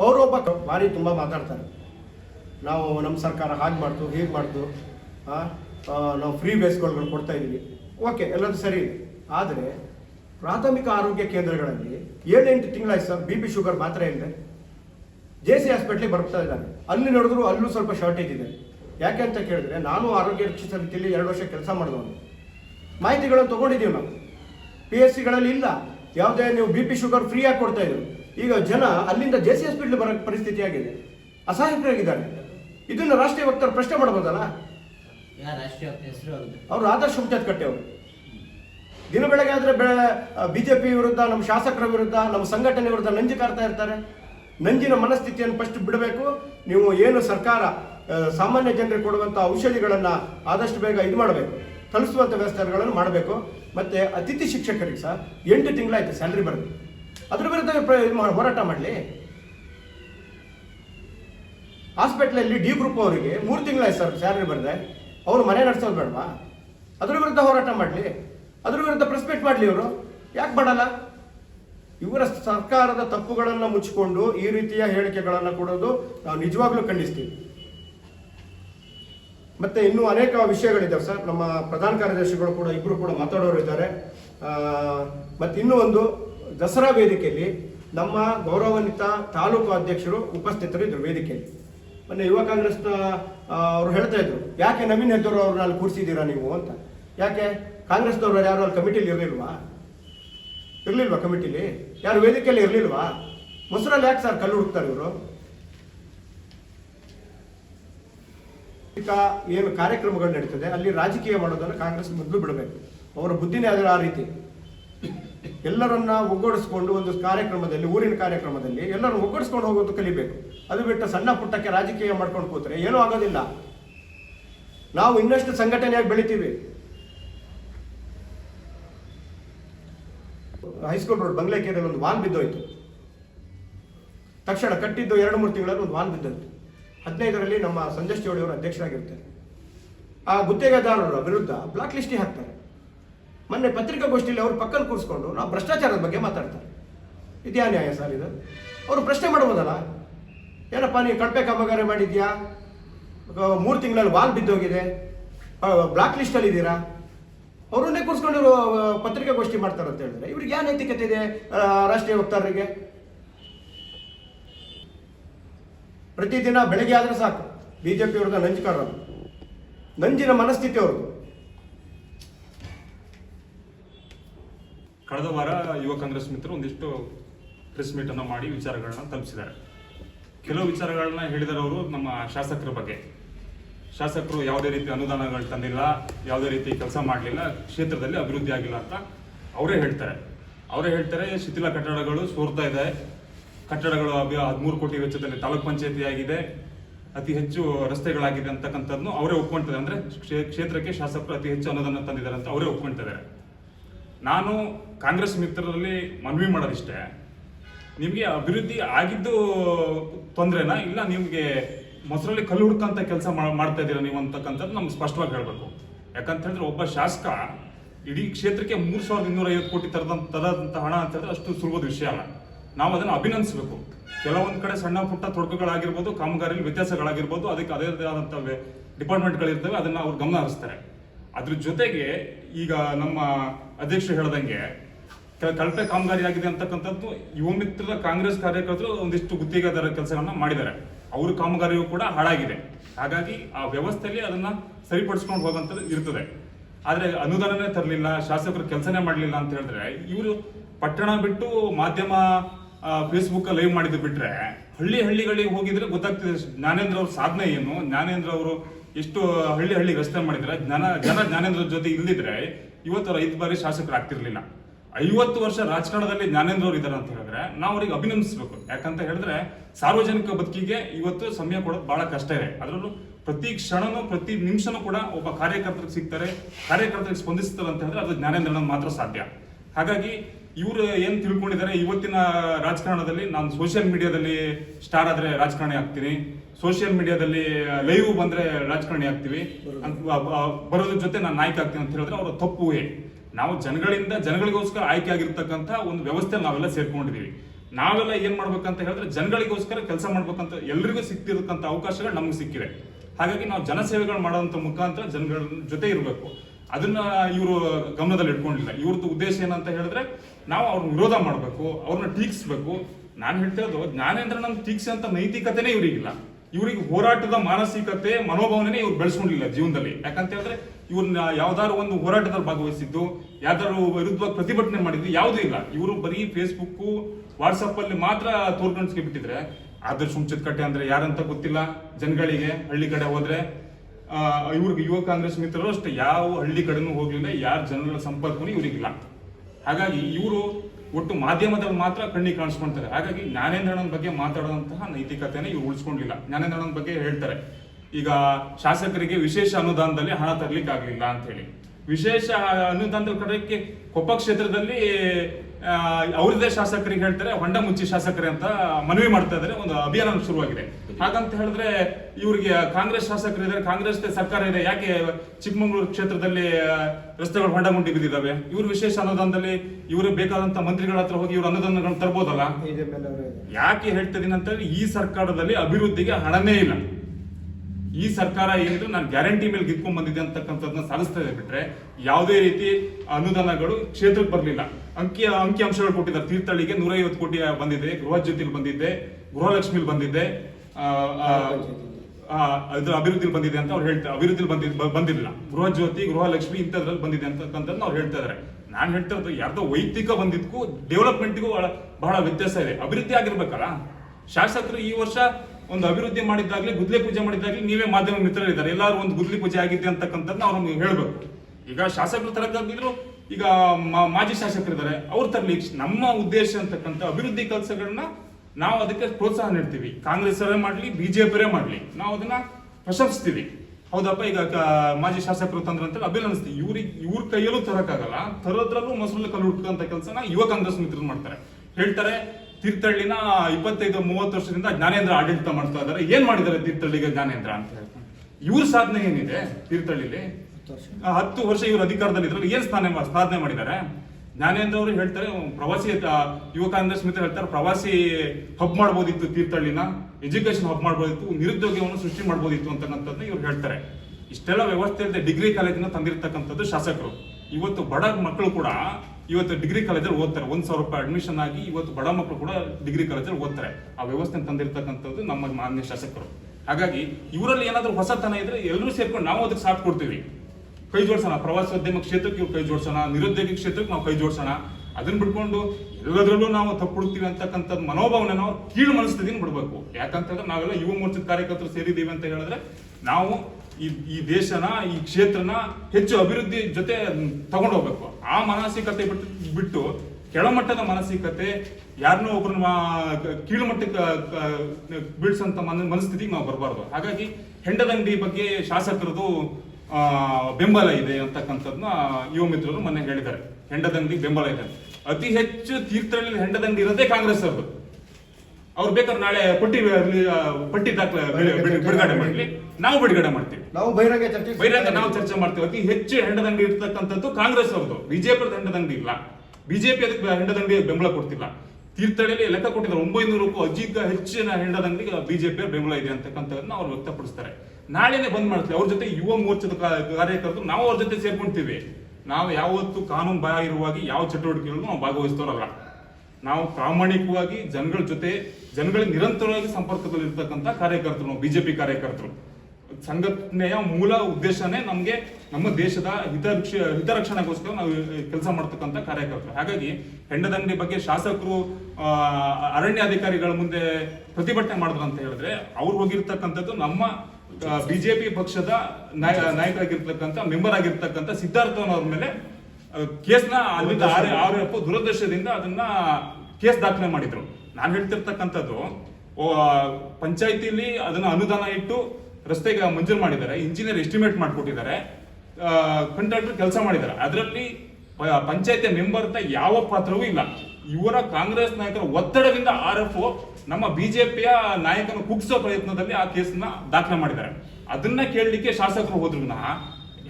ಅವರು ಒಬ್ಬ ಕ- ಭಾರಿ ತುಂಬಾ ಮಾತಾಡ್ತಾರೆ. ನಾವು ನಮ್ಮ ಸರ್ಕಾರ ಹಾಗೆ ಮಾಡ್ತು, ಹೀಗೆ ಮಾಡ್ತು ನಾವು ಫ್ರೀ ಬೇಸ್ಗಳನ್ನು ಕೊಡ್ತಾ ಇದ್ದೀವಿ. ಓಕೆ ಎಲ್ಲದೂ ಸರಿ ಆದರೆ ಪ್ರಾಥಮಿಕ ಆರೋಗ್ಯ ಕೇಂದ್ರಗಳಲ್ಲಿ ಏಳೆಂಟು ತಿಂಗಳಾಯ್ತು ಸರ್ ಬಿ ಪಿ ಶುಗರ್ ಮಾತ್ರ ಇದೆ ಜೆ ಸಿ ಹಾಸ್ಪಿಟ್ಲಿಗೆ ಬರ್ತಾ ಇದ್ದಾರೆ. ಅಲ್ಲಿ ನೋಡಿದ್ರು ಅಲ್ಲೂ ಸ್ವಲ್ಪ ಶಾರ್ಟೇಜ್ ಇದೆ. ಯಾಕೆ ಅಂತ ಕೇಳಿದ್ರೆ ನಾನು ಆರೋಗ್ಯ ರಕ್ಷಿತ ಸಮಿತಿಯಲ್ಲಿ ಎರಡು ವರ್ಷ ಕೆಲಸ ಮಾಡಿದವನು. ಮಾಹಿತಿಗಳನ್ನು ತಗೊಂಡಿದ್ದೀವಿ ನಾವು. ಪಿ ಎಸ್ ಸಿಗಳಲ್ಲಿ ಇಲ್ಲ. ಯಾವುದೇ ನೀವು ಬಿ ಪಿ ಶುಗರ್ ಫ್ರೀಯಾಗಿ ಕೊಡ್ತಾ ಇದ್ರು. ಈಗ ಜನ ಅಲ್ಲಿಂದ ಜೆ ಸಿ ಹಾಸ್ಪಿಟ್ಲಿಗೆ ಬರೋ ಪರಿಸ್ಥಿತಿ ಆಗಿದೆ. ಅಸಹಾಯಕರಾಗಿದ್ದಾರೆ. ಇದನ್ನು ರಾಷ್ಟ್ರೀಯ ವಕ್ತಾರ ಪ್ರಶ್ನೆ ಮಾಡ್ಬೋದಲ್ಲ? ಯಾರ ರಾಷ್ಟ್ರೀಯ ಅವರು ಆದರ್ಶ ಹುಚ್ಚತ್ ಕಟ್ಟೆಯವರು ದಿನ ಬೆಳಗ್ಗೆ ಆದ್ರೆ ಬಿಜೆಪಿ ವಿರುದ್ಧ ನಮ್ಮ ಶಾಸಕರ ವಿರುದ್ಧ ನಮ್ಮ ಸಂಘಟನೆ ವಿರುದ್ಧ ನಂಜಿ ಕಾರ್ತಾ ಇರ್ತಾರೆ. ನಂಜಿನ ಮನಸ್ಥಿತಿಯನ್ನು ಫಸ್ಟ್ ಬಿಡಬೇಕು. ನೀವು ಏನು ಸರ್ಕಾರ ಸಾಮಾನ್ಯ ಜನರಿಗೆ ಕೊಡುವಂಥ ಔಷಧಿಗಳನ್ನ ಆದಷ್ಟು ಬೇಗ ಇದು ಮಾಡಬೇಕು. ತಲುಪಿಸುವಂಥ ವ್ಯವಸ್ಥೆಗಳನ್ನು ಮಾಡಬೇಕು. ಮತ್ತೆ ಅತಿಥಿ ಶಿಕ್ಷಕರಿಗೆ ಸಹ ಎಂಟು ತಿಂಗಳಾಯ್ತು ಸ್ಯಾಲ್ರಿ ಬರುತ್ತೆ. ಅದ್ರ ವಿರುದ್ಧ ಹೋರಾಟ ಮಾಡಲಿ. ಹಾಸ್ಪಿಟ್ಲಲ್ಲಿ ಡಿ ಗ್ರೂಪ್ ಅವರಿಗೆ ಮೂರು ತಿಂಗಳ ಸರ್ ಸ್ಯಾಲರಿ ಬರದೆ. ಅವರು ಮನೆ ನಡೆಸೋದು ಬೇಡವಾ? ಅದ್ರ ವಿರುದ್ಧ ಹೋರಾಟ ಮಾಡಲಿ. ಅದ್ರ ವಿರುದ್ಧ ಪ್ರೆಸ್ ಮೀಟ್ ಮಾಡಲಿ ಇವರು. ಯಾಕೆ ಮಾಡಲ್ಲ? ಇವರ ಸರ್ಕಾರದ ತಪ್ಪುಗಳನ್ನು ಮುಚ್ಚಿಕೊಂಡು ಈ ರೀತಿಯ ಹೇಳಿಕೆಗಳನ್ನು ಕೊಡೋದು ನಾವು ನಿಜವಾಗ್ಲೂ ಖಂಡಿಸ್ತೀವಿ. ಮತ್ತೆ ಇನ್ನೂ ಅನೇಕ ವಿಷಯಗಳಿದ್ದಾವೆ ಸರ್. ನಮ್ಮ ಪ್ರಧಾನ ಕಾರ್ಯದರ್ಶಿಗಳು ಕೂಡ ಇಬ್ಬರು ಕೂಡ ಮಾತಾಡೋರು ಇದ್ದಾರೆ. ಮತ್ತು ಇನ್ನೂ ಒಂದು, ದಸರಾ ವೇದಿಕೆಯಲ್ಲಿ ನಮ್ಮ ಗೌರವಾನ್ವಿತ ತಾಲೂಕು ಅಧ್ಯಕ್ಷರು ಉಪಸ್ಥಿತರು ಇದ್ರು ವೇದಿಕೆಯಲ್ಲಿ. ಮೊನ್ನೆ ಯುವ ಕಾಂಗ್ರೆಸ್ನ ಅವರು ಹೇಳ್ತಾ ಇದ್ರು, ಯಾಕೆ ನವೀನ್ ಹೆದ್ದೂರು ಅವ್ರನ್ನ ಅಲ್ಲಿ ಕೂರಿಸಿದ್ದೀರಾ ನೀವು ಅಂತ? ಯಾಕೆ? ಕಾಂಗ್ರೆಸ್ನವ್ರು ಯಾರು ಅಲ್ಲಿ ಕಮಿಟಿಲಿ ಇರಲಿಲ್ವಾ? ಇರಲಿಲ್ವಾ ಕಮಿಟಿಲಿ? ಯಾರು ವೇದಿಕೆಯಲ್ಲಿ ಇರಲಿಲ್ವಾ? ಮೊಸರಲ್ಲಿ ಯಾಕೆ ಸರ್ ಕಲ್ಲು ಹುಡುಕ್ತಾರೆ ಇವರು? ಏನು ಕಾರ್ಯಕ್ರಮಗಳು ನಡೀತದೆ, ಅಲ್ಲಿ ರಾಜಕೀಯ ಮಾಡೋದನ್ನು ಕಾಂಗ್ರೆಸ್ ಮೊದಲು ಬಿಡಬೇಕು. ಅವರ ಬುದ್ಧಿನೇ ಅದರ ಆ ರೀತಿ. ಎಲ್ಲರನ್ನ ಒಗ್ಗೂಡಿಸ್ಕೊಂಡು ಒಂದು ಕಾರ್ಯಕ್ರಮದಲ್ಲಿ, ಊರಿನ ಕಾರ್ಯಕ್ರಮದಲ್ಲಿ ಎಲ್ಲರನ್ನು ಒಗ್ಗೂಡಿಸ್ಕೊಂಡು ಹೋಗೋದು ಕಲಿಬೇಕು. ಅದು ಬಿಟ್ಟು ಸಣ್ಣ ಪುಟ್ಟಕ್ಕೆ ರಾಜಕೀಯ ಮಾಡ್ಕೊಂಡು ಕೂತ್ರೆ ಏನೂ ಆಗೋದಿಲ್ಲ. ನಾವು ಇನ್ನಷ್ಟು ಸಂಘಟನೆಯಾಗಿ ಬೆಳಿತೀವಿ. ಹೈಸ್ಕೂಲ್ ರೋಡ್ ಬಂಗ್ಲೆಕೆರೆಯಲ್ಲಿ ಒಂದು ವಾನ್ ಬಿದ್ದೋಯ್ತು. ತಕ್ಷಣ ಕಟ್ಟಿದ್ದು ಎರಡು ಮೂರು ತಿಂಗಳಲ್ಲಿ ಒಂದು ವಾನ್ ಬಿದ್ದೋಯ್ತು. ಹದಿನೈದರಲ್ಲಿ ನಮ್ಮ ಸಂಜಯ್ ಚೌಡಿ ಅವರು ಅಧ್ಯಕ್ಷರಾಗಿರ್ತಾರೆ. ಆ ಗುತ್ತಿಗೆದಾರರ ವಿರುದ್ಧ ಬ್ಲಾಕ್ ಲಿಸ್ಟಿಗೆ ಹಾಕ್ತಾರೆ. ಮೊನ್ನೆ ಪತ್ರಿಕಾಗೋಷ್ಠಿಯಲ್ಲಿ ಅವರು ಪಕ್ಕನ ಕೂರಿಸ್ಕೊಂಡು ನಾವು ಭ್ರಷ್ಟಾಚಾರದ ಬಗ್ಗೆ ಮಾತಾಡ್ತಾರೆ. ಇದ್ಯಾ ನ್ಯಾಯ ಸರ್ ಇದು? ಅವರು ಪ್ರಶ್ನೆ ಮಾಡ್ಬೋದಲ್ಲ ಏನಪ್ಪ ನೀವು ಕಳಪೆ ಕಾಮಗಾರಿ ಮಾಡಿದ್ಯಾ? ಮೂರು ತಿಂಗಳಲ್ಲಿ ವಾಲ್ ಬಿದ್ದೋಗಿದೆ. ಬ್ಲಾಕ್ ಲಿಸ್ಟಲ್ಲಿ ಇದ್ದೀರಾ ಅವರನ್ನೇ ಕೂರಿಸ್ಕೊಂಡು ಪತ್ರಿಕೆ ಪತ್ರಿಕಾಗೋಷ್ಠಿ ಮಾಡ್ತಾರೆ ಅಂತ ಹೇಳಿದ್ರೆ. ಇವ್ರಿಗೆ ಯಾವ ನೈತಿಕತೆ ಇದೆ ರಾಷ್ಟ್ರೀಯ ವಕ್ತಾರರಿಗೆ? ಪ್ರತಿದಿನ ಬೆಳಗ್ಗೆ ಆದರೆ ಸಾಕು. ಬಿಜೆಪಿ ಅವ್ರದ್ದು ನಂಜುಕಾರರು ನಂಜಿನ ಮನಸ್ಥಿತಿ ಅವರು ಕಳೆದ ವಾರ ಯುವ ಕಾಂಗ್ರೆಸ್ ಮಿತ್ರರು ಒಂದಿಷ್ಟು ಪ್ರೆಸ್ ಮೀಟನ್ನು ಮಾಡಿ ವಿಚಾರಗಳನ್ನ ತಲುಪಿಸಿದ್ದಾರೆ. ಕೆಲವು ವಿಚಾರಗಳನ್ನ ಹೇಳಿದಾರೆ ಅವರು ನಮ್ಮ ಶಾಸಕರ ಬಗ್ಗೆ. ಶಾಸಕರು ಯಾವುದೇ ರೀತಿ ಅನುದಾನಗಳು ತಂದಿಲ್ಲ, ಯಾವುದೇ ರೀತಿ ಕೆಲಸ ಮಾಡಲಿಲ್ಲ, ಕ್ಷೇತ್ರದಲ್ಲಿ ಅಭಿವೃದ್ಧಿ ಆಗಿಲ್ಲ ಅಂತ ಅವರೇ ಹೇಳ್ತಾರೆ. ಅವರೇ ಹೇಳ್ತಾರೆ, ಶಿಥಿಲ ಕಟ್ಟಡಗಳು ಸೋರ್ತಾ ಇದೆ. ಕಟ್ಟಡಗಳು ಹದಿಮೂರು ಕೋಟಿ ವೆಚ್ಚದಲ್ಲಿ ತಾಲೂಕ್ ಪಂಚಾಯತಿ ಆಗಿದೆ ಅತಿ ಹೆಚ್ಚು ರಸ್ತೆಗಳಾಗಿದೆ ಅಂತಕ್ಕಂಥದ್ದು ಅವರೇ ಒಪ್ಕೊಂತಿದ್ದಾರೆ ಅಂದ್ರೆ ಕ್ಷೇ- ಕ್ಷೇತ್ರಕ್ಕೆ ಶಾಸಕರು ಅತಿ ಹೆಚ್ಚು ಅನುದಾನ ತಂದಿದ್ದಾರೆ ಅಂತ ಅವರೇ ಒಪ್ಕೊಂತಿದ್ದಾರೆ ನಾನು ಕಾಂಗ್ರೆಸ್ ಮಿತ್ರರಲ್ಲಿ ಮನವಿ ಮಾಡೋದಿಷ್ಟೇ. ನಿಮಗೆ ಅಭಿವೃದ್ಧಿ ಆಗಿದ್ದು ತೊಂದರೆನಾ? ಇಲ್ಲ ನಿಮಗೆ ಮೊಸರಲ್ಲಿ ಕಲ್ಲು ಹುಡ್ಕಂತ ಕೆಲಸ ಮಾಡ್ತಾ ಇದ್ದೀರಾ ನೀವು ಅಂತಕ್ಕಂಥದ್ದು ನಮ್ಗೆ ಸ್ಪಷ್ಟವಾಗಿ ಹೇಳಬೇಕು. ಯಾಕಂತ ಹೇಳಿದ್ರೆ ಒಬ್ಬ ಶಾಸಕ ಇಡೀ ಕ್ಷೇತ್ರಕ್ಕೆ ಮೂರು ಸಾವಿರದ ಇನ್ನೂರ ಐವತ್ತು ಕೋಟಿ ತರದಂತ ತರದಂಥ ಹಣ ಅಂತ ಹೇಳಿದ್ರೆ ಅಷ್ಟು ಸುಲಭದ ವಿಷಯ ಅಲ್ಲ. ನಾವು ಅದನ್ನು ಅಭಿನಂದಿಸಬೇಕು. ಕೆಲವೊಂದು ಕಡೆ ಸಣ್ಣ ಪುಟ್ಟ ತೊಡಕುಗಳಾಗಿರ್ಬೋದು, ಕಾಮಗಾರಿಯಲ್ಲಿ ವ್ಯತ್ಯಾಸಗಳಾಗಿರ್ಬೋದು, ಅದಕ್ಕೆ ಅದೇ ಆದಂಥ ಡಿಪಾರ್ಟ್ಮೆಂಟ್ಗಳಿರ್ತವೆ ಅದನ್ನು ಅವ್ರು ಗಮನ ಹರಿಸ್ತಾರೆ. ಅದ್ರ ಜೊತೆಗೆ ಈಗ ನಮ್ಮ ಅಧ್ಯಕ್ಷರು ಹೇಳ್ದಂಗೆ ಕಳಪೆ ಕಾಮಗಾರಿ ಆಗಿದೆ ಅಂತಕ್ಕಂಥದ್ದು ಯುವ ಮಿತ್ರದ ಕಾಂಗ್ರೆಸ್ ಕಾರ್ಯಕರ್ತರು ಒಂದಿಷ್ಟು ಗುತ್ತಿಗೆದಾರ ಕೆಲಸಗಳನ್ನ ಮಾಡಿದ್ದಾರೆ. ಅವ್ರ ಕಾಮಗಾರಿಯೂ ಕೂಡ ಹಾಳಾಗಿದೆ. ಹಾಗಾಗಿ ಆ ವ್ಯವಸ್ಥೆಯಲ್ಲಿ ಅದನ್ನ ಸರಿಪಡಿಸ್ಕೊಂಡು ಹೋಗುವಂಥದ್ದು ಇರ್ತದೆ. ಆದರೆ ಅನುದಾನನೇ ತರಲಿಲ್ಲ, ಶಾಸಕರು ಕೆಲಸನೇ ಮಾಡಲಿಲ್ಲ ಅಂತ ಹೇಳಿದ್ರೆ ಇವರು ಪಟ್ಟಣ ಬಿಟ್ಟು ಮಾಧ್ಯಮ ಫೇಸ್ಬುಕ್ ಲೈವ್ ಮಾಡಿದ್ದು ಬಿಟ್ರೆ ಹಳ್ಳಿ ಹಳ್ಳಿಗಳಿಗೆ ಹೋಗಿದ್ರೆ ಗೊತ್ತಾಗ್ತಿದೆ ಜ್ಞಾನೇಂದ್ರ ಅವ್ರ ಸಾಧನೆ ಏನು? ಜ್ಞಾನೇಂದ್ರ ಅವರು ಎಷ್ಟು ಹಳ್ಳಿ ಹಳ್ಳಿ ರಸ್ತೆ ಮಾಡಿದ್ರೆ, ಜ್ಞಾನ, ಜನ ಜ್ಞಾನೇಂದ್ರ ಜೊತೆ ಇಲ್ದಿದ್ರೆ ಇವತ್ತು ಐದು ಬಾರಿ ಶಾಸಕರಾಗ್ತಿರ್ಲಿಲ್ಲ. ಐವತ್ತು ವರ್ಷ ರಾಜಕಾರಣದಲ್ಲಿ ಜ್ಞಾನೇಂದ್ರ ಅವರು ಇದ್ದಾರೆ ಅಂತ ಹೇಳಿದ್ರೆ ನಾವು ಅವ್ರಿಗೆ ಅಭಿನಂದಿಸಬೇಕು. ಯಾಕಂತ ಹೇಳಿದ್ರೆ ಸಾರ್ವಜನಿಕ ಬದುಕಿಗೆ ಇವತ್ತು ಸಮಯ ಕೊಡೋದು ಬಹಳ ಕಷ್ಟ ಇದೆ. ಅದರಲ್ಲೂ ಪ್ರತಿ ಕ್ಷಣನೂ, ಪ್ರತಿ ನಿಮಿಷನೂ ಕೂಡ ಒಬ್ಬ ಕಾರ್ಯಕರ್ತರಿಗೆ ಸಿಗ್ತಾರೆ, ಕಾರ್ಯಕರ್ತರಿಗೆ ಸ್ಪಂದಿಸ್ತಾರೆ ಅಂತ ಹೇಳಿದ್ರೆ ಅದು ಜ್ಞಾನೇಂದ್ರ ಮಾತ್ರ ಸಾಧ್ಯ. ಹಾಗಾಗಿ ಇವರು ಏನು ತಿಳ್ಕೊಂಡಿದ್ದಾರೆ, ಇವತ್ತಿನ ರಾಜಕಾರಣದಲ್ಲಿ ನಾನು ಸೋಷಿಯಲ್ ಮೀಡಿಯಾದಲ್ಲಿ ಸ್ಟಾರ್ ಆದ್ರೆ ರಾಜಕಾರಣಿ ಆಗ್ತೀನಿ, ಸೋಷಿಯಲ್ ಮೀಡಿಯಾದಲ್ಲಿ ಲೈವ್ ಬಂದ್ರೆ ರಾಜಕಾರಣಿ ಆಗ್ತೀವಿ ಬರೋದ್ರ ಜೊತೆ ನಾನು ನಾಯಕ ಆಗ್ತೀನಿ ಅಂತ ಹೇಳಿದ್ರೆ ಅವರ ತಪ್ಪು ನಾವು ಜನಗಳಿಂದ ಜನಗಳಿಗೋಸ್ಕರ ಆಯ್ಕೆ ಆಗಿರ್ತಕ್ಕಂಥ ಒಂದು ವ್ಯವಸ್ಥೆ ನಾವೆಲ್ಲ ಸೇರ್ಕೊಂಡಿದೀವಿ ನಾವೆಲ್ಲ ಏನ್ ಮಾಡ್ಬೇಕಂತ ಹೇಳಿದ್ರೆ ಜನಗಳಿಗೋಸ್ಕರ ಕೆಲಸ ಮಾಡ್ಬೇಕಂತ ಎಲ್ರಿಗೂ ಸಿಕ್ತಿರ್ತಕ್ಕಂಥ ಅವಕಾಶಗಳು ನಮ್ಗೆ ಸಿಕ್ಕಿದೆ ಹಾಗಾಗಿ ನಾವು ಜನಸೇವೆಗಳು ಮಾಡೋಂಥ ಮುಖಾಂತರ ಜನಗಳ ಜೊತೆ ಇರಬೇಕು. ಅದನ್ನ ಇವರು ಗಮನದಲ್ಲಿ ಇಟ್ಕೊಂಡಿಲ್ಲ. ಇವ್ರದ್ದು ಉದ್ದೇಶ ಏನಂತ ಹೇಳಿದ್ರೆ ನಾವು ಅವ್ರನ್ನ ವಿರೋಧ ಮಾಡಬೇಕು ಅವ್ರನ್ನ ಟೀಕ್ಸ್ಬೇಕು. ನಾನು ಹೇಳ್ತಾ ಇರೋದು ಜ್ಞಾನೇಂದ್ರ ನಮ್ಗೆ ಟೀಕ್ಸಿ ಅಂತ ನೈತಿಕತೆನೇ ಇವರಿಗಿಲ್ಲ. ಇವರಿಗೆ ಹೋರಾಟದ ಮಾನಸಿಕತೆ ಮನೋಭಾವನೆ ಇವ್ರು ಬೆಳೆಸ್ಕೊಂಡಿಲ್ಲ ಜೀವನದಲ್ಲಿ. ಯಾಕಂತ ಹೇಳಿದ್ರೆ ಇವ್ರನ್ನ ಯಾವ್ದಾದ್ರು ಒಂದು ಹೋರಾಟದಲ್ಲಿ ಭಾಗವಹಿಸಿದ್ದು, ಯಾವ್ದಾದ್ರು ವಿರುದ್ಧವಾಗಿ ಪ್ರತಿಭಟನೆ ಮಾಡಿದ್ದು ಯಾವುದೂ ಇಲ್ಲ. ಇವರು ಬರೀ ಫೇಸ್ಬುಕ್ ವಾಟ್ಸಪ್ಪಲ್ಲಿ ಮಾತ್ರ ತೋರ್ಕೊಂಡ್ಸ್ಕೆ ಬಿಟ್ಟಿದ್ರೆ ಆದರ್ಶ ಕಟ್ಟೆ ಅಂದ್ರೆ ಯಾರಂತ ಗೊತ್ತಿಲ್ಲ. ಜನಗಳಿಗೆ ಹಳ್ಳಿ ಕಡೆ ಹೋದ್ರೆ ಇವ್ರಿಗೆ ಯುವ ಕಾಂಗ್ರೆಸ್ ಮಿತ್ರರು ಅಷ್ಟೇ, ಯಾವ ಹಳ್ಳಿ ಕಡೆನೂ ಹೋಗ್ಲಿಲ್ಲ, ಯಾರ ಜನರ ಸಂಪರ್ಕನೂ ಇವ್ರಿಗಿಲ್ಲ. ಹಾಗಾಗಿ ಇವರು ಒಟ್ಟು ಮಾಧ್ಯಮದಲ್ಲಿ ಮಾತ್ರ ಕಣ್ಣಿಗೆ ಕಾಣಿಸ್ಕೊಂತಾರೆ. ಹಾಗಾಗಿ ಜ್ಞಾನೇಂದ್ರಣ್ಣನ ಬಗ್ಗೆ ಮಾತಾಡುವಂತಹ ನೈತಿಕತೆನ ಇವ್ರು ಉಳಿಸ್ಕೊಂಡಿಲ್ಲ. ಜ್ಞಾನೇಂದ್ರಣ್ಣನ ಬಗ್ಗೆ ಹೇಳ್ತಾರೆ. ಈಗ ಶಾಸಕರಿಗೆ ವಿಶೇಷ ಅನುದಾನದಲ್ಲಿ ಹಣ ತರಲಿಕ್ಕೆ ಆಗಲಿಲ್ಲ ಅಂತ ಹೇಳಿ ವಿಶೇಷ ಅನುದಾನದಲ್ಲಿ ಕಡೆಗೆ ಕೊಪ್ಪ ಕ್ಷೇತ್ರದಲ್ಲಿ ಅವ್ರದೇ ಶಾಸಕರಿಗೆ ಹೇಳ್ತಾರೆ ಹೊಂಡ ಮುಚ್ಚಿ ಶಾಸಕರೇ ಅಂತ ಮನವಿ ಮಾಡ್ತಾ ಇದ್ದಾರೆ ಒಂದು ಅಭಿಯಾನ ಶುರುವಾಗಿದೆ. ಹಾಗಂತ ಹೇಳಿದ್ರೆ ಇವ್ರಿಗೆ ಕಾಂಗ್ರೆಸ್ ಶಾಸಕರಿದ್ದಾರೆ ಕಾಂಗ್ರೆಸ್ ಸರ್ಕಾರ ಇದೆ ಯಾಕೆ ಚಿಕ್ಕಮಗಳೂರು ಕ್ಷೇತ್ರದಲ್ಲಿ ರಸ್ತೆಗಳು ಹೊಂಡ ಗುಂಡಿ ಬಿದ್ದಿದ್ದಾವೆ? ಇವ್ರು ವಿಶೇಷ ಅನುದಾನದಲ್ಲಿ ಇವರು ಬೇಕಾದಂತ ಮಂತ್ರಿಗಳ ಹತ್ರ ಹೋಗಿ ಇವ್ರ ಅನುದಾನಗಳನ್ನ ತರ್ಬೋದಲ್ಲ? ಯಾಕೆ ಹೇಳ್ತಾ ಇದೀನಿ ಅಂತ ಹೇಳಿ ಈ ಸರ್ಕಾರದಲ್ಲಿ ಅಭಿವೃದ್ಧಿಗೆ ಹಣನೇ ಇಲ್ಲ. ಈ ಸರ್ಕಾರ ಏನಿದ್ರು ನಾನು ಗ್ಯಾರಂಟಿ ಮೇಲೆ ಗಿತ್ಕೊಂಡ್ ಬಂದಿದೆ ಅಂತಕ್ಕಂಥದ್ದನ್ನ ಸಾಧಿಸ್ತಾ ಇದೆ ಬಿಟ್ರೆ ಯಾವುದೇ ರೀತಿ ಅನುದಾನಗಳು ಕ್ಷೇತ್ರಕ್ಕೆ ಬರಲಿಲ್ಲ. ಅಂಕಿ ಅಂಕಿ ಅಂಶಗಳು ಕೊಟ್ಟಿದ್ದಾರೆ. ತೀರ್ಥಹಳ್ಳಿಗೆ ನೂರೈವತ್ತು ಕೋಟಿ ಬಂದಿದೆ. ಗೃಹ ಜ್ಯೋತಿಲಿ ಬಂದಿದೆ. ಗೃಹಲಕ್ಷ್ಮಿಲಿ ಬಂದಿದೆ. ಆ, ಆ, ಆ, ಇದ್ರ ಅಭಿವೃದ್ಧಿ ಬಂದಿದೆ ಅಂತ ಅವ್ರು ಹೇಳ್ತಾರೆ ಅಭಿವೃದ್ಧಿ ಬಂದಿದ್ ಬ- ಬಂದಿಲ್ಲ ಗೃಹ ಜ್ಯೋತಿ ಗೃಹಲಕ್ಷ್ಮಿ ಇಂಥದ್ರಲ್ಲಿ ಬಂದಿದೆ ಅಂತಕ್ಕಂಥದ್ದು ಅವ್ರು ಹೇಳ್ತಾ ಇದಾರೆ. ನಾನು ಹೇಳ್ತಾ ಇರೋದು ಯಾರ್ದೋ ವೈಯಕ್ತಿಕ ಬಂದಿದ್ಕು ಡೆವಲಪ್ಮೆಂಟ್ಗೂ ಬಹಳ ವ್ಯತ್ಯಾಸ ಇದೆ. ಅಭಿವೃದ್ಧಿ ಆಗಿರ್ಬೇಕಲ್ಲ. ಶಾಸಕರು ಈ ವರ್ಷ ಒಂದು ಅಭಿವೃದ್ಧಿ ಮಾಡಿದ್ದಾಗಲಿ, ಗುದ್ಲಿ ಪೂಜೆ ಮಾಡಿದ್ದಾಗಲಿ ನೀವೇ ಮಾಧ್ಯಮ ಮಿತ್ರರಿದ್ದಾರೆ. ಎಲ್ಲರೂ ಒಂದು ಗುದ್ಲಿ ಪೂಜೆ ಆಗಿದೆ ಅಂತಕ್ಕಂಥದ್ದು ನಾವು ಹೇಳ್ಬೇಕು. ಈಗ ಶಾಸಕರು ತರಕಾಗಿದ್ರು ಈಗ ಮಾಜಿ ಶಾಸಕರಿದ್ದಾರೆ, ಅವ್ರು ತರಲಿ. ನಮ್ಮ ಉದ್ದೇಶ ಅಂತಕ್ಕಂಥ ಅಭಿವೃದ್ಧಿ ಕೆಲಸಗಳನ್ನ ನಾವು ಅದಕ್ಕೆ ಪ್ರೋತ್ಸಾಹ ನೀಡ್ತೀವಿ. ಕಾಂಗ್ರೆಸ್ ಅವರೇ ಮಾಡ್ಲಿ ಪಿರೇ ಮಾಡ್ಲಿ. ನಾವು ಅದನ್ನ ಪ್ರಶಂಸ್ತೀವಿ. ಹೌದಪ್ಪ, ಈಗ ಮಾಜಿ ಶಾಸಕರು ತಂದ್ರಂತ ಅಭಿನಂದಿಸ್ತೀವಿ. ಇವ್ರಿಗೆ, ಇವ್ರ ಕೈಯಲ್ಲೂ ತರಕ್ಕಾಗಲ್ಲ. ತರೋದ್ರಲ್ಲೂ ಮೊಸರು ಕಲ್ಲು ಹುಡ್ಕಂತ ಕೆಲಸನ ಯುವ ಕಾಂಗ್ರೆಸ್ ಮಿತ್ರರು ಮಾಡ್ತಾರೆ. ಹೇಳ್ತಾರೆ ತೀರ್ಥಹಳ್ಳಿನ ಇಪ್ಪತ್ತೈದು ಮೂವತ್ತು ವರ್ಷದಿಂದ ಜ್ಞಾನೇಂದ್ರ ಆಡಳಿತ ಮಾಡ್ತಾ ಇದ್ದಾರೆ. ಏನ್ ಮಾಡಿದ್ದಾರೆ ತೀರ್ಥಹಳ್ಳಿಗೆ ಜ್ಞಾನೇಂದ್ರ ಅಂತ ಹೇಳ್ತಾರೆ ಇವ್ರ ಸಾಧನೆ ಏನಿದೆ ತೀರ್ಥಹಳ್ಳಿಲಿ? ಹತ್ತು ವರ್ಷ. ಇವರು ಅಧಿಕಾರದಲ್ಲಿ ಇದ್ರಲ್ಲಿ ಏನ್ ಸ್ಥಾನ ಸಾಧನೆ ಮಾಡಿದ್ದಾರೆ? ಜ್ಞಾನೇಂದ್ರ ಅವರು ಹೇಳ್ತಾರೆ ಪ್ರವಾಸಿ ಯುವ ಕಾಂಗ್ರೆಸ್ ಮಿತ್ರ ಹೇಳ್ತಾರೆ ಪ್ರವಾಸಿ ಹಬ್ ಮಾಡ್ಬೋದಿತ್ತು ತೀರ್ಥಹಳ್ಳಿನ ಎಜುಕೇಶನ್ ಹಬ್ ಮಾಡ್ಬೋದಿತ್ತು ನಿರುದ್ಯೋಗವನ್ನು ಸೃಷ್ಟಿ ಮಾಡ್ಬೋದಿತ್ತು ಅಂತಕ್ಕಂಥದ್ದು ಇವ್ರು ಹೇಳ್ತಾರೆ. ಇಷ್ಟೆಲ್ಲ ವ್ಯವಸ್ಥೆ ಇಲ್ಲದೆ ಡಿಗ್ರಿ ಕಾಲೇಜಿನ ತಂದಿರತಕ್ಕಂಥದ್ದು ಶಾಸಕರು. ಇವತ್ತು ಬಡ ಮಕ್ಕಳು ಕೂಡ ಇವತ್ತು ಡಿಗ್ರಿ ಕಾಲೇಜಲ್ಲಿ ಓದ್ತಾರೆ. ಒಂದು ಸಾವಿರ ರೂಪಾಯಿ ಅಡ್ಮಿಷನ್ ಆಗಿ ಇವತ್ತು ಬಡ ಮಕ್ಕಳು ಕೂಡ ಡಿಗ್ರಿ ಕಾಲೇಜಲ್ಲಿ ಓದ್ತಾರೆ. ಆ ವ್ಯವಸ್ಥೆ ತಂದಿರತಕ್ಕಂಥದ್ದು ನಮ್ಮ ಮಾನ್ಯ ಶಾಸಕರು. ಹಾಗಾಗಿ ಇವರಲ್ಲಿ ಏನಾದರೂ ಹೊಸತನ ಇದ್ರೆ ಎಲ್ಲರೂ ಸೇರ್ಕೊಂಡು ನಾವು ಅದಕ್ಕೆ ಸಾಥ್ ಕೊಡ್ತೀವಿ. ಕೈ ಜೋಡಿಸೋಣ. ಪ್ರವಾಸೋದ್ಯಮ ಕ್ಷೇತ್ರಕ್ಕೆ ಇವ್ರು ಕೈ ಜೋಡಿಸೋಣ. ನಿರುದ್ಯೋಗಿ ಕ್ಷೇತ್ರಕ್ಕೆ ನಾವು ಕೈ ಜೋಡಿಸೋಣ. ಅದನ್ನ ಬಿಟ್ಕೊಂಡು ಎಲ್ಲದರಲ್ಲೂ ನಾವು ತಪ್ಪುಡ್ತೀವಿ ಅಂತಕ್ಕಂಥದ್ದು ಮನೋಭಾವನೆ ನಾವು ಕೀಳು ಮನಸ್ಥಿತಿನ ಬಿಡ್ಬೇಕು. ಯಾಕಂತಂದ್ರೆ ನಾವೆಲ್ಲ ಯುವ ಮೋರ್ಚದ ಕಾರ್ಯಕರ್ತರು ಸೇರಿದ್ದೀವಿ ಅಂತ ಹೇಳಿದ್ರೆ ನಾವು ಈ ಈ ದೇಶನ ಈ ಕ್ಷೇತ್ರನ ಹೆಚ್ಚು ಅಭಿವೃದ್ಧಿ ಜೊತೆ ತಗೊಂಡು ಹೋಗ್ಬೇಕು ಆ ಮಾನಸಿಕತೆ ಬಿಟ್ಟು ಬಿಟ್ಟು ಕೆಳಮಟ್ಟದ ಮಾನಸಿಕತೆ ಯಾರನ್ನೋ ಒಬ್ಬರನ್ನ ಕೀಳು ಮಟ್ಟಕ್ಕೆ ಬೀಳ್ಸಂತ ಮನ ಮನಸ್ಥಿತಿಗೆ ನಾವು ಬರಬಾರ್ದು. ಹಾಗಾಗಿ ಹೆಂಡದಂಗಡಿ ಬಗ್ಗೆ ಶಾಸಕರದು ಆ, ಬೆಂಬಲ ಇದೆ ಅಂತಕ್ಕಂಥದ್ನ ಯುವ ಮಿತ್ರರು ಮೊನ್ನೆ ಹೇಳಿದ್ದಾರೆ. ಹೆಂಡದಂಗಡಿ ಬೆಂಬಲ ಇದೆ ಅತಿ. ಹೆಚ್ಚು ತೀರ್ಥಹಳ್ಳಿ ಹೆಂಡದಂಗಡಿ ಇರೋದೇ ಕಾಂಗ್ರೆಸ್ ಅವರು ಅವ್ರು ಬೇಕಾದ್ರೆ ನಾಳೆ ಪಟ್ಟಿ ಪಟ್ಟಿ ದಾಖಲೆ ಬಿಡು- ಬಿಡು- ಬಿಡುಗಡೆ ಮಾಡಲಿ. ನಾವು ಬಿಡುಗಡೆ ಮಾಡ್ತೀವಿ. ನಾವು ಬಹಿರಂಗ ಚರ್ಚೆ ಬಹಿರಂಗ ನಾವು ಚರ್ಚೆ ಮಾಡ್ತೀವಿ. ಅತಿ ಹೆಚ್ಚು ಹೆಂಡದಂಡಿ ಇರ್ತಕ್ಕಂಥದ್ದು ಕಾಂಗ್ರೆಸ್ ಅವ್ರದ್ದು. ಬಿಜೆಪಿ ಹೆಂಡದಂಡಿ ಇಲ್ಲ. ಬಿಜೆಪಿ ಅದಕ್ಕೆ ಹೆಂಡದಂಡಿ ಬೆಂಬಲ ಕೊಡ್ತಿಲ್ಲ. ತೀರ್ಥಹಳ್ಳಿಯಲ್ಲಿ ಲೆಕ್ಕ ಕೊಟ್ಟಿದ್ದಾರೆ. ಒಂಬೈನೂರಕ್ಕೂ ಅಜಿಗ ಹೆಚ್ಚಿನ ಹೆಂಡದಂಡಿಗೆ ಬಿಜೆಪಿ ಬೆಂಬಲ ಇದೆ ಅಂತಕ್ಕಂಥದನ್ನ ಅವ್ರು ವ್ಯಕ್ತಪಡಿಸ್ತಾರೆ. ನಾಳೆನೆ ಬಂದ್ ಮಾಡ್ತೀವಿ. ಅವ್ರ ಜೊತೆ ಯುವ ಮೋರ್ಚಾದ ಕಾರ್ಯಕರ್ತರು ನಾವು ಅವ್ರ ಜೊತೆ ಸೇರ್ಕೊಂತೀವಿ. ನಾವು ಯಾವತ್ತು ಕಾನೂನು ಬಾಹಿರವಾಗಿ ಯಾವ ಚಟುವಟಿಕೆಗಳನ್ನು ನಾವು ಭಾಗವಹಿಸ್ತೋರಲ್ಲ ನಾವು ಪ್ರಾಮಾಣಿಕವಾಗಿ ಜನಗಳ ಜೊತೆ ಜನಗಳಿಗೆ ನಿರಂತರವಾಗಿ ಸಂಪರ್ಕದಲ್ಲಿ ಇರ್ತಕ್ಕಂಥ ಕಾರ್ಯಕರ್ತರು ಬಿಜೆಪಿ ಕಾರ್ಯಕರ್ತರು. ಸಂಘಟನೆಯ ಮೂಲ ಉದ್ದೇಶನೇ ನಮಗೆ ನಮ್ಮ ದೇಶದ ಹಿತರಕ್ಷ ಹಿತರಕ್ಷಣೆಗೋಸ್ಕರ ನಾವು ಕೆಲಸ ಮಾಡ್ತಕ್ಕಂಥ ಕಾರ್ಯಕರ್ತರು. ಹಾಗಾಗಿ ಹೆಂಡದಂಡಿ ಬಗ್ಗೆ ಶಾಸಕರು ಅರಣ್ಯ ಅರಣ್ಯಾಧಿಕಾರಿಗಳ ಮುಂದೆ ಪ್ರತಿಭಟನೆ ಮಾಡಿದ್ರು ಅಂತ ಹೇಳಿದ್ರೆ ಅವ್ರು ಹೋಗಿರ್ತಕ್ಕಂಥದ್ದು ನಮ್ಮ ಬಿಜೆಪಿ ಪಕ್ಷದ ನಾಯ, ನಾಯಕರಾಗಿರ್ತಕ್ಕಂಥ, ಮೆಂಬರ್ ಆಗಿರ್ತಕ್ಕಂಥ ಸಿದ್ಧಾರ್ಥನವ್ರ ಮೇಲೆ ಕೇಸ್ನ ಅಲ್ಲಿಂದ ಆರ- ಆರೋಪ ದುರದೃಷ್ಟದಿಂದ ಅದನ್ನ ಕೇಸ್ ದಾಖಲೆ ಮಾಡಿದ್ರು. ನಾನು ಹೇಳ್ತಿರ್ತಕ್ಕಂಥದ್ದು ಪಂಚಾಯತಿಲಿ ಅದನ್ನ ಅನುದಾನ ಇಟ್ಟು ರಸ್ತೆಗೆ ಮಂಜೂರು ಮಾಡಿದ್ದಾರೆ ಇಂಜಿನಿಯರ್ ಎಸ್ಟಿಮೇಟ್ ಮಾಡಿಕೊಟ್ಟಿದ್ದಾರೆ ಕಂಟ್ರಾಕ್ಟರ್ ಕೆಲಸ ಮಾಡಿದ್ದಾರೆ. ಅದರಲ್ಲಿ ಪಂಚಾಯತಿ ಮೆಂಬರ್ ಅಂತ ಯಾವ ಪಾತ್ರವೂ ಇಲ್ಲ. ಇವರ ಕಾಂಗ್ರೆಸ್ ನಾಯಕರ ಒತ್ತಡದಿಂದ ಆರ್ ಎಫ್ ನಮ್ಮ ಬಿಜೆಪಿಯ ನಾಯಕನ ಕುಗ್ಸೋ ಪ್ರಯತ್ನದಲ್ಲಿ ಆ ಕೇಸನ್ನ ದಾಖಲೆ ಮಾಡಿದ್ದಾರೆ. ಅದನ್ನ ಕೇಳಲಿಕ್ಕೆ ಶಾಸಕರು ಹೋದ್ರು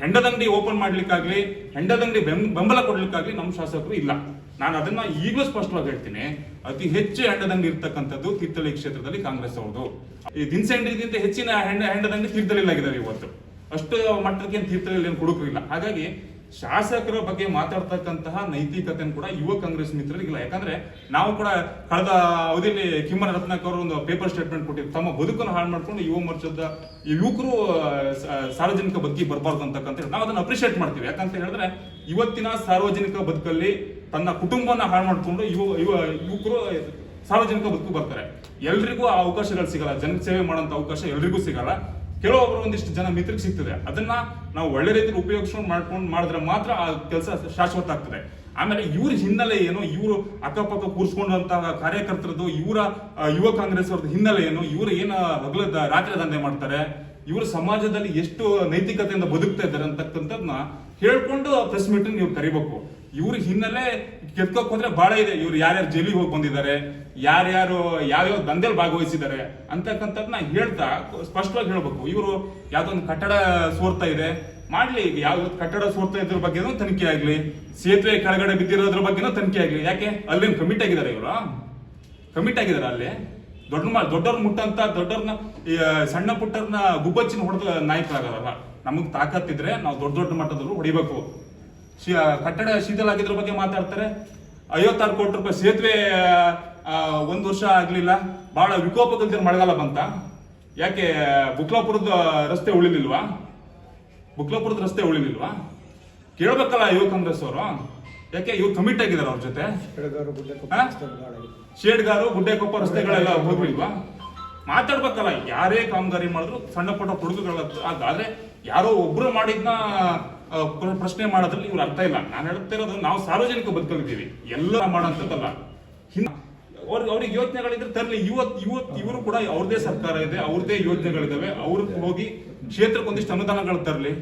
ಹೆಂಡದಂಗಡಿ ಓಪನ್ ಮಾಡ್ಲಿಕ್ಕಾಗ್ಲಿ, ಹೆಂಡದಂಗಡಿ ಬೆಂಬಲ ಕೊಡ್ಲಿಕ್ಕಾಗ್ಲಿ ನಮ್ಮ ಶಾಸಕರು ಇಲ್ಲ. ನಾನು ಅದನ್ನ ಈಗಲೂ ಸ್ಪಷ್ಟವಾಗಿ ಹೇಳ್ತೀನಿ. ಅತಿ ಹೆಚ್ಚು ಹೆಂಡದಂಗಡಿ ಇರ್ತಕ್ಕಂಥದ್ದು ತೀರ್ಥಳ್ಳಿ ಕ್ಷೇತ್ರದಲ್ಲಿ ಕಾಂಗ್ರೆಸ್ ಅವರು ಈ ದಿನಸಂಡಿಗಿಂತ ಹೆಚ್ಚಿನ ಹೆಂಡ ಹೆಂಡದಂಗಡಿ ತೀರ್ಥಹಳ್ಳಿಲಾಗಿದ್ದಾರೆ ಇವತ್ತು. ಅಷ್ಟು ಮಟ್ಟಕ್ಕೆ ತೀರ್ಥಳ್ಳಿ ಏನು ಹುಡುಕರಿಲ್ಲ ಹಾಗಾಗಿ ಶಾಸಕರ ಬಗ್ಗೆ ಮಾತಾಡ್ತಕ್ಕಂತಹ ನೈತಿಕತೆ ಕೂಡ ಯುವ ಕಾಂಗ್ರೆಸ್ ಮಿತ್ರರಿಗಿಲ್ಲ ಯಾಕಂದ್ರೆ ನಾವು ಕೂಡ ಕಳೆದ ಅವಧಿಯಲ್ಲಿ ಕಿಮ್ಮನ ರತ್ನಾಕರ್ ಅವರು ಒಂದು ಪೇಪರ್ ಸ್ಟೇಟ್ಮೆಂಟ್ ಕೊಟ್ಟಿದ್ರು. ತಮ್ಮ ಬದುಕನ್ನು ಹಾಳು ಮಾಡ್ಕೊಂಡು ಯುವ ಮೋರ್ಚಾದ ಯುವಕರು ಸಾರ್ವಜನಿಕ ಬದುಕಿ ಬರಬಾರ್ದು ಅಂತಕ್ಕಂತ ಹೇಳಿ ನಾವು ಅದನ್ನು ಅಪ್ರಿಷಿಯೇಟ್ ಮಾಡ್ತೀವಿ. ಯಾಕಂತ ಹೇಳಿದ್ರೆ ಇವತ್ತಿನ ಸಾರ್ವಜನಿಕ ಬದುಕಲ್ಲಿ ತನ್ನ ಕುಟುಂಬನ ಹಾಳು ಮಾಡ್ಕೊಂಡು ಯುವ ಯುವ ಯುವಕರು ಸಾರ್ವಜನಿಕ ಬದುಕು ಬರ್ತಾರೆ. ಎಲ್ರಿಗೂ ಆ ಅವಕಾಶಗಳು ಸಿಗಲ್ಲ. ಜನ ಸೇವೆ ಮಾಡೋಂಥ ಅವಕಾಶ ಎಲ್ರಿಗೂ ಸಿಗಲ್ಲ. ಕೆಲವೊಬ್ಬರು ಒಂದಿಷ್ಟು ಜನ ಮಿತ್ರಕ್ಕೆ ಸಿಗ್ತದೆ. ಅದನ್ನ ನಾವು ಒಳ್ಳೆ ರೀತಿಯಲ್ಲಿ ಉಪಯೋಗಿಸ್ಕೊಂಡು ಮಾಡ್ಕೊಂಡು ಮಾಡಿದ್ರೆ ಮಾತ್ರ ಆ ಕೆಲಸ ಶಾಶ್ವತ ಆಗ್ತದೆ. ಆಮೇಲೆ ಇವ್ರ ಹಿನ್ನೆಲೆ ಏನು? ಇವರು ಅಕ್ಕಪಕ್ಕ ಕೂರಿಸ್ಕೊಂಡಂತಹ ಕಾರ್ಯಕರ್ತರದ್ದು, ಇವರ ಯುವ ಕಾಂಗ್ರೆಸ್ ಅವ್ರದ್ದು ಹಿನ್ನೆಲೆ ಏನು? ಇವರು ಏನ ಹಗಲದ, ರಾತ್ರಿ ದಂಧೆ ಮಾಡ್ತಾರೆ? ಇವರು ಸಮಾಜದಲ್ಲಿ ಎಷ್ಟು ನೈತಿಕತೆಯಿಂದ ಬದುಕ್ತಾ ಇದ್ದಾರೆ ಅಂತಕ್ಕಂಥದ್ನ ಹೇಳ್ಕೊಂಡು ಪ್ರೆಸ್ ಮೀಟ್ ನೀವು ಕರಿಬೇಕು. ಇವ್ರ ಹಿನ್ನೆಲೆ ಕೆತ್ಕೋಕ್ ಹೋದ್ರೆ ಬಹಳ ಇದೆ. ಇವ್ರು ಯಾರ್ಯಾರು ಜೈಲಿಗೆ ಹೋಗಿ ಬಂದಿದ್ದಾರೆ, ಯಾರ್ಯಾರು ಯಾವ್ಯಾವ ದಂಧೆಲ್ ಭಾಗವಹಿಸಿದ್ದಾರೆ ಅಂತಕ್ಕಂಥದ್ನ ಹೇಳ್ತಾ ಸ್ಪಷ್ಟವಾಗಿ ಹೇಳ್ಬೇಕು. ಇವರು ಯಾವ್ದೊಂದು ಕಟ್ಟಡ ಸೋರ್ತಾ ಇದೆ, ಮಾಡ್ಲಿ ಈಗ ಯಾವ ಕಟ್ಟಡ ಸೋರ್ತಾ ಇದ್ರ ಬಗ್ಗೆನೂ ತನಿಖೆ ಆಗ್ಲಿ, ಸೇತುವೆ ಕೆಳಗಡೆ ಬಿದ್ದಿರೋದ್ರ ಬಗ್ಗೆನೂ ತನಿಖೆ ಆಗ್ಲಿ. ಯಾಕೆ? ಅಲ್ಲೇನು ಕಮಿಟ್ ಆಗಿದ್ದಾರೆ ಇವರು? ಕಮಿಟ್ ಆಗಿದ್ದಾರೆ ಅಲ್ಲಿ? ದೊಡ್ಡ ದೊಡ್ಡವ್ರ ಮುಟ್ಟಂತ ದೊಡ್ಡವ್ರನ್ನ ಸಣ್ಣ ಪುಟ್ಟರ್ನ ಗುಬ್ಬಚ್ಚಿನ ಹೊಡೆದ ನಾಯಕರಾಗಲ್ಲ. ನಮಗೆ ತಾಕತ್ತಿದ್ರೆ ನಾವು ದೊಡ್ಡ ದೊಡ್ಡ ಮಟ್ಟದಲ್ಲೂ ಹೊಡಿಬೇಕು. ಕಟ್ಟಡ ಶೀತಲ ಆಗಿದ್ರ ಬಗ್ಗೆ ಮಾತಾಡ್ತಾರೆ. ಐವತ್ತಾರು ಕೋಟಿ ರೂಪಾಯಿ ಸೇತುವೆ ಒಂದು ವರ್ಷ ಆಗಲಿಲ್ಲ. ಬಹಳ ವಿಕೋಪದಲ್ಲಿ ಮಳೆಗಾಲ ಬಂತ. ಯಾಕೆ ಬುಕ್ಲಾಪುರದ ರಸ್ತೆ ಉಳಿಲಿಲ್ವಾ? ಬುಕ್ಲಾಪುರದ ರಸ್ತೆ ಉಳಿಲಿಲ್ವಾ? ಕೇಳ್ಬೇಕಲ್ಲ ಯುವ ಕಾಂಗ್ರೆಸ್ ಅವರು. ಯಾಕೆ ಇವ್ರು ಕಮಿಟ್ ಆಗಿದಾರ ಅವ್ರ ಜೊತೆ. ಶೇಡ್ಗಾರು ಗುಡ್ಡೆಕೊಪ್ಪ ರಸ್ತೆಗಳೆಲ್ಲ ಹೋಗ್ಲಿಲ್ವಾ? ಮಾತಾಡ್ಬೇಕಲ್ಲ ಯಾರೇ ಕಾಮಗಾರಿ ಮಾಡಿದ್ರು ಸಣ್ಣ ಪುಟ್ಟ ಆದ್ರೆ ಯಾರೋ ಒಬ್ರು ಮಾಡಿದ್ನ ಪ್ರಶ್ನೆ ಮಾಡೋದ್ರಲ್ಲಿ ಇವ್ರು ಅರ್ಥ ಇಲ್ಲ. ನಾನು ಹೇಳ್ತಿರೋದು ನಾವು ಸಾರ್ವಜನಿಕ ಬದುಕಲಿದ್ದೀವಿ ಎಲ್ಲ ಮಾಡೋಂಥದ್ದಲ್ಲ. ಅವ್ರಿಗೆ ಅವ್ರಿಗೆ ಯೋಜನೆಗಳಿದ್ರೆ ತರಲಿ. ಇವತ್ ಇವತ್ ಇವರು ಕೂಡ ಅವ್ರದೇ ಸರ್ಕಾರ ಇದೆ, ಅವ್ರದೇ ಯೋಜನೆಗಳಿದಾವೆ. ಅವ್ರ ಹೋಗಿ ಕ್ಷೇತ್ರಕ್ಕೆ ಒಂದಿಷ್ಟು ಅನುದಾನಗಳು ತರಲಿ.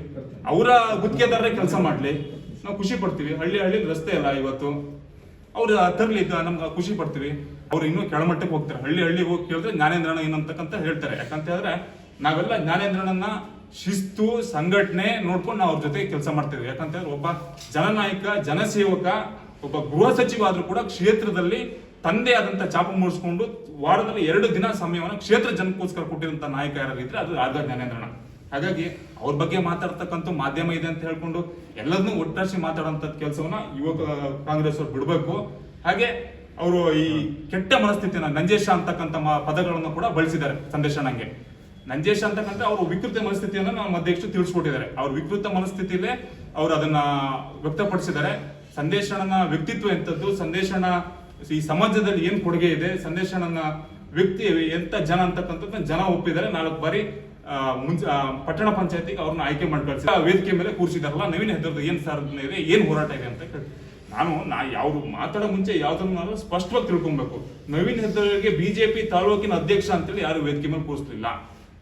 ಅವರ ಗುತ್ತಿಗೆದಾರರೇ ಕೆಲಸ ಮಾಡ್ಲಿ. ನಾವು ಖುಷಿ ಪಡ್ತೀವಿ. ಹಳ್ಳಿ ಹಳ್ಳಿ ರಸ್ತೆ ಇಲ್ಲ ಇವತ್ತು. ಅವ್ರು ತರ್ಲಿ ನಮ್ಗೆ ಖುಷಿ ಪಡ್ತೀವಿ. ಅವ್ರು ಇನ್ನೂ ಕೆಳಮಟ್ಟಕ್ಕೆ ಹೋಗ್ತಾರೆ. ಹಳ್ಳಿ ಹಳ್ಳಿ ಹೋಗಿ ಕೇಳಿದ್ರೆ ಜ್ಞಾನೇಂದ್ರನ ಏನಂತಕ್ಕಂತ ಹೇಳ್ತಾರೆ. ಯಾಕಂತ ಹೇಳಿದ್ರೆ ನಾವೆಲ್ಲ ಜ್ಞಾನೇಂದ್ರನನ್ನ ಶಿಸ್ತು, ಸಂಘಟನೆ ನೋಡ್ಕೊಂಡು ನಾವು ಅವ್ರ ಜೊತೆ ಕೆಲಸ ಮಾಡ್ತೇವೆ ಯಾಕಂತಂದ್ರೆ ಒಬ್ಬ ಜನನಾಯಕ, ಜನಸೇವಕ, ಒಬ್ಬ ಗೃಹ ಸಚಿವ ಆದರೂ ಕೂಡ ಕ್ಷೇತ್ರದಲ್ಲಿ ತಂದೆ ಆದಂತ ಚಾಪ ಮೂಡಿಸ್ಕೊಂಡು ವಾರದಲ್ಲಿ ಎರಡು ದಿನ ಸಮಯವನ್ನು ಕ್ಷೇತ್ರ ಜನಕ್ಕೋಸ್ಕರ ಕೊಟ್ಟಿರುವಂತ ನಾಯಕ ಯಾರಾಗಿದ್ರೆ ಅದು ಆಗ ಜ್ಞಾನೇಂದ್ರಣ ಹಾಗಾಗಿ ಅವ್ರ ಬಗ್ಗೆ ಮಾತಾಡ್ತಕ್ಕಂಥ ಮಾಧ್ಯಮ ಇದೆ ಅಂತ ಹೇಳ್ಕೊಂಡು ಎಲ್ಲದನ್ನು ಒಟ್ಟಾಸಿ ಮಾತಾಡೋಂಥ ಕೆಲಸವನ್ನ ಯುವಕ, ಕಾಂಗ್ರೆಸ್ ಅವ್ರು ಬಿಡಬೇಕು. ಹಾಗೆ ಅವರು ಈ ಕೆಟ್ಟ ಮನಸ್ಥಿತಿನ ನಂಜೇಶ ಅಂತಕ್ಕಂಥ ಪದಗಳನ್ನು ಕೂಡ ಬಳಸಿದ್ದಾರೆ ಸಂದೇಶ ನಂಗೆ. ನಂಜೇಶ ಅಂತಕ್ಕಂಥ ಅವರು ವಿಕೃತ ಮನಸ್ಥಿತಿಯನ್ನು ನಮ್ಮ ಅಧ್ಯಕ್ಷರು ತಿಳಿಸ್ಕೊಟ್ಟಿದ್ದಾರೆ ಅವ್ರ ವಿಕೃತ ಮನಸ್ಥಿತಿಯಲ್ಲೇ ಅವರು ಅದನ್ನ ವ್ಯಕ್ತಪಡಿಸಿದ್ದಾರೆ. ಸಂದೇಶನ ವ್ಯಕ್ತಿತ್ವ ಎಂಥದ್ದು, ಸಂದೇಶನ ಈ ಸಮಾಜದಲ್ಲಿ ಏನು ಕೊಡುಗೆ ಇದೆ ಸಂದೇಶನ ವ್ಯಕ್ತಿ ಎಂತ ಜನ ಅಂತಕ್ಕಂಥದ್ದು ಜನ ಒಪ್ಪಿದ್ದಾರೆ. ನಾಲ್ಕು ಬಾರಿ ಮುಂಚೆ ಪಟ್ಟಣ ಪಂಚಾಯತಿಗೆ ಅವ್ರನ್ನ ಆಯ್ಕೆ ಮಾಡಿ ಆ ವೇದಿಕೆ ಮೇಲೆ ಕೂರಿಸಿದಾರಲ್ಲ, ನವೀನ್ ಹೆದರ್ದು ಏನು ಸಾಧನೆ ಇದೆ ಏನು ಹೋರಾಟ ಇದೆ ಅಂತ ನಾನು, ನಾ ಯಾವ್ದು ಮಾತಾಡೋ ಮುಂಚೆ ಯಾವ್ದನ್ನ ಸ್ಪಷ್ಟವಾಗಿ ತಿಳ್ಕೊಬೇಕು. ನವೀನ್ ಹೆದ್ದರಿಗೆ ಬಿಜೆಪಿ ತಾಲೂಕಿನ ಅಧ್ಯಕ್ಷ ಅಂತೇಳಿ ಯಾರು ವೇದಿಕೆ ಮೇಲೆ ಕೂರಿಸ್ಲಿಲ್ಲ.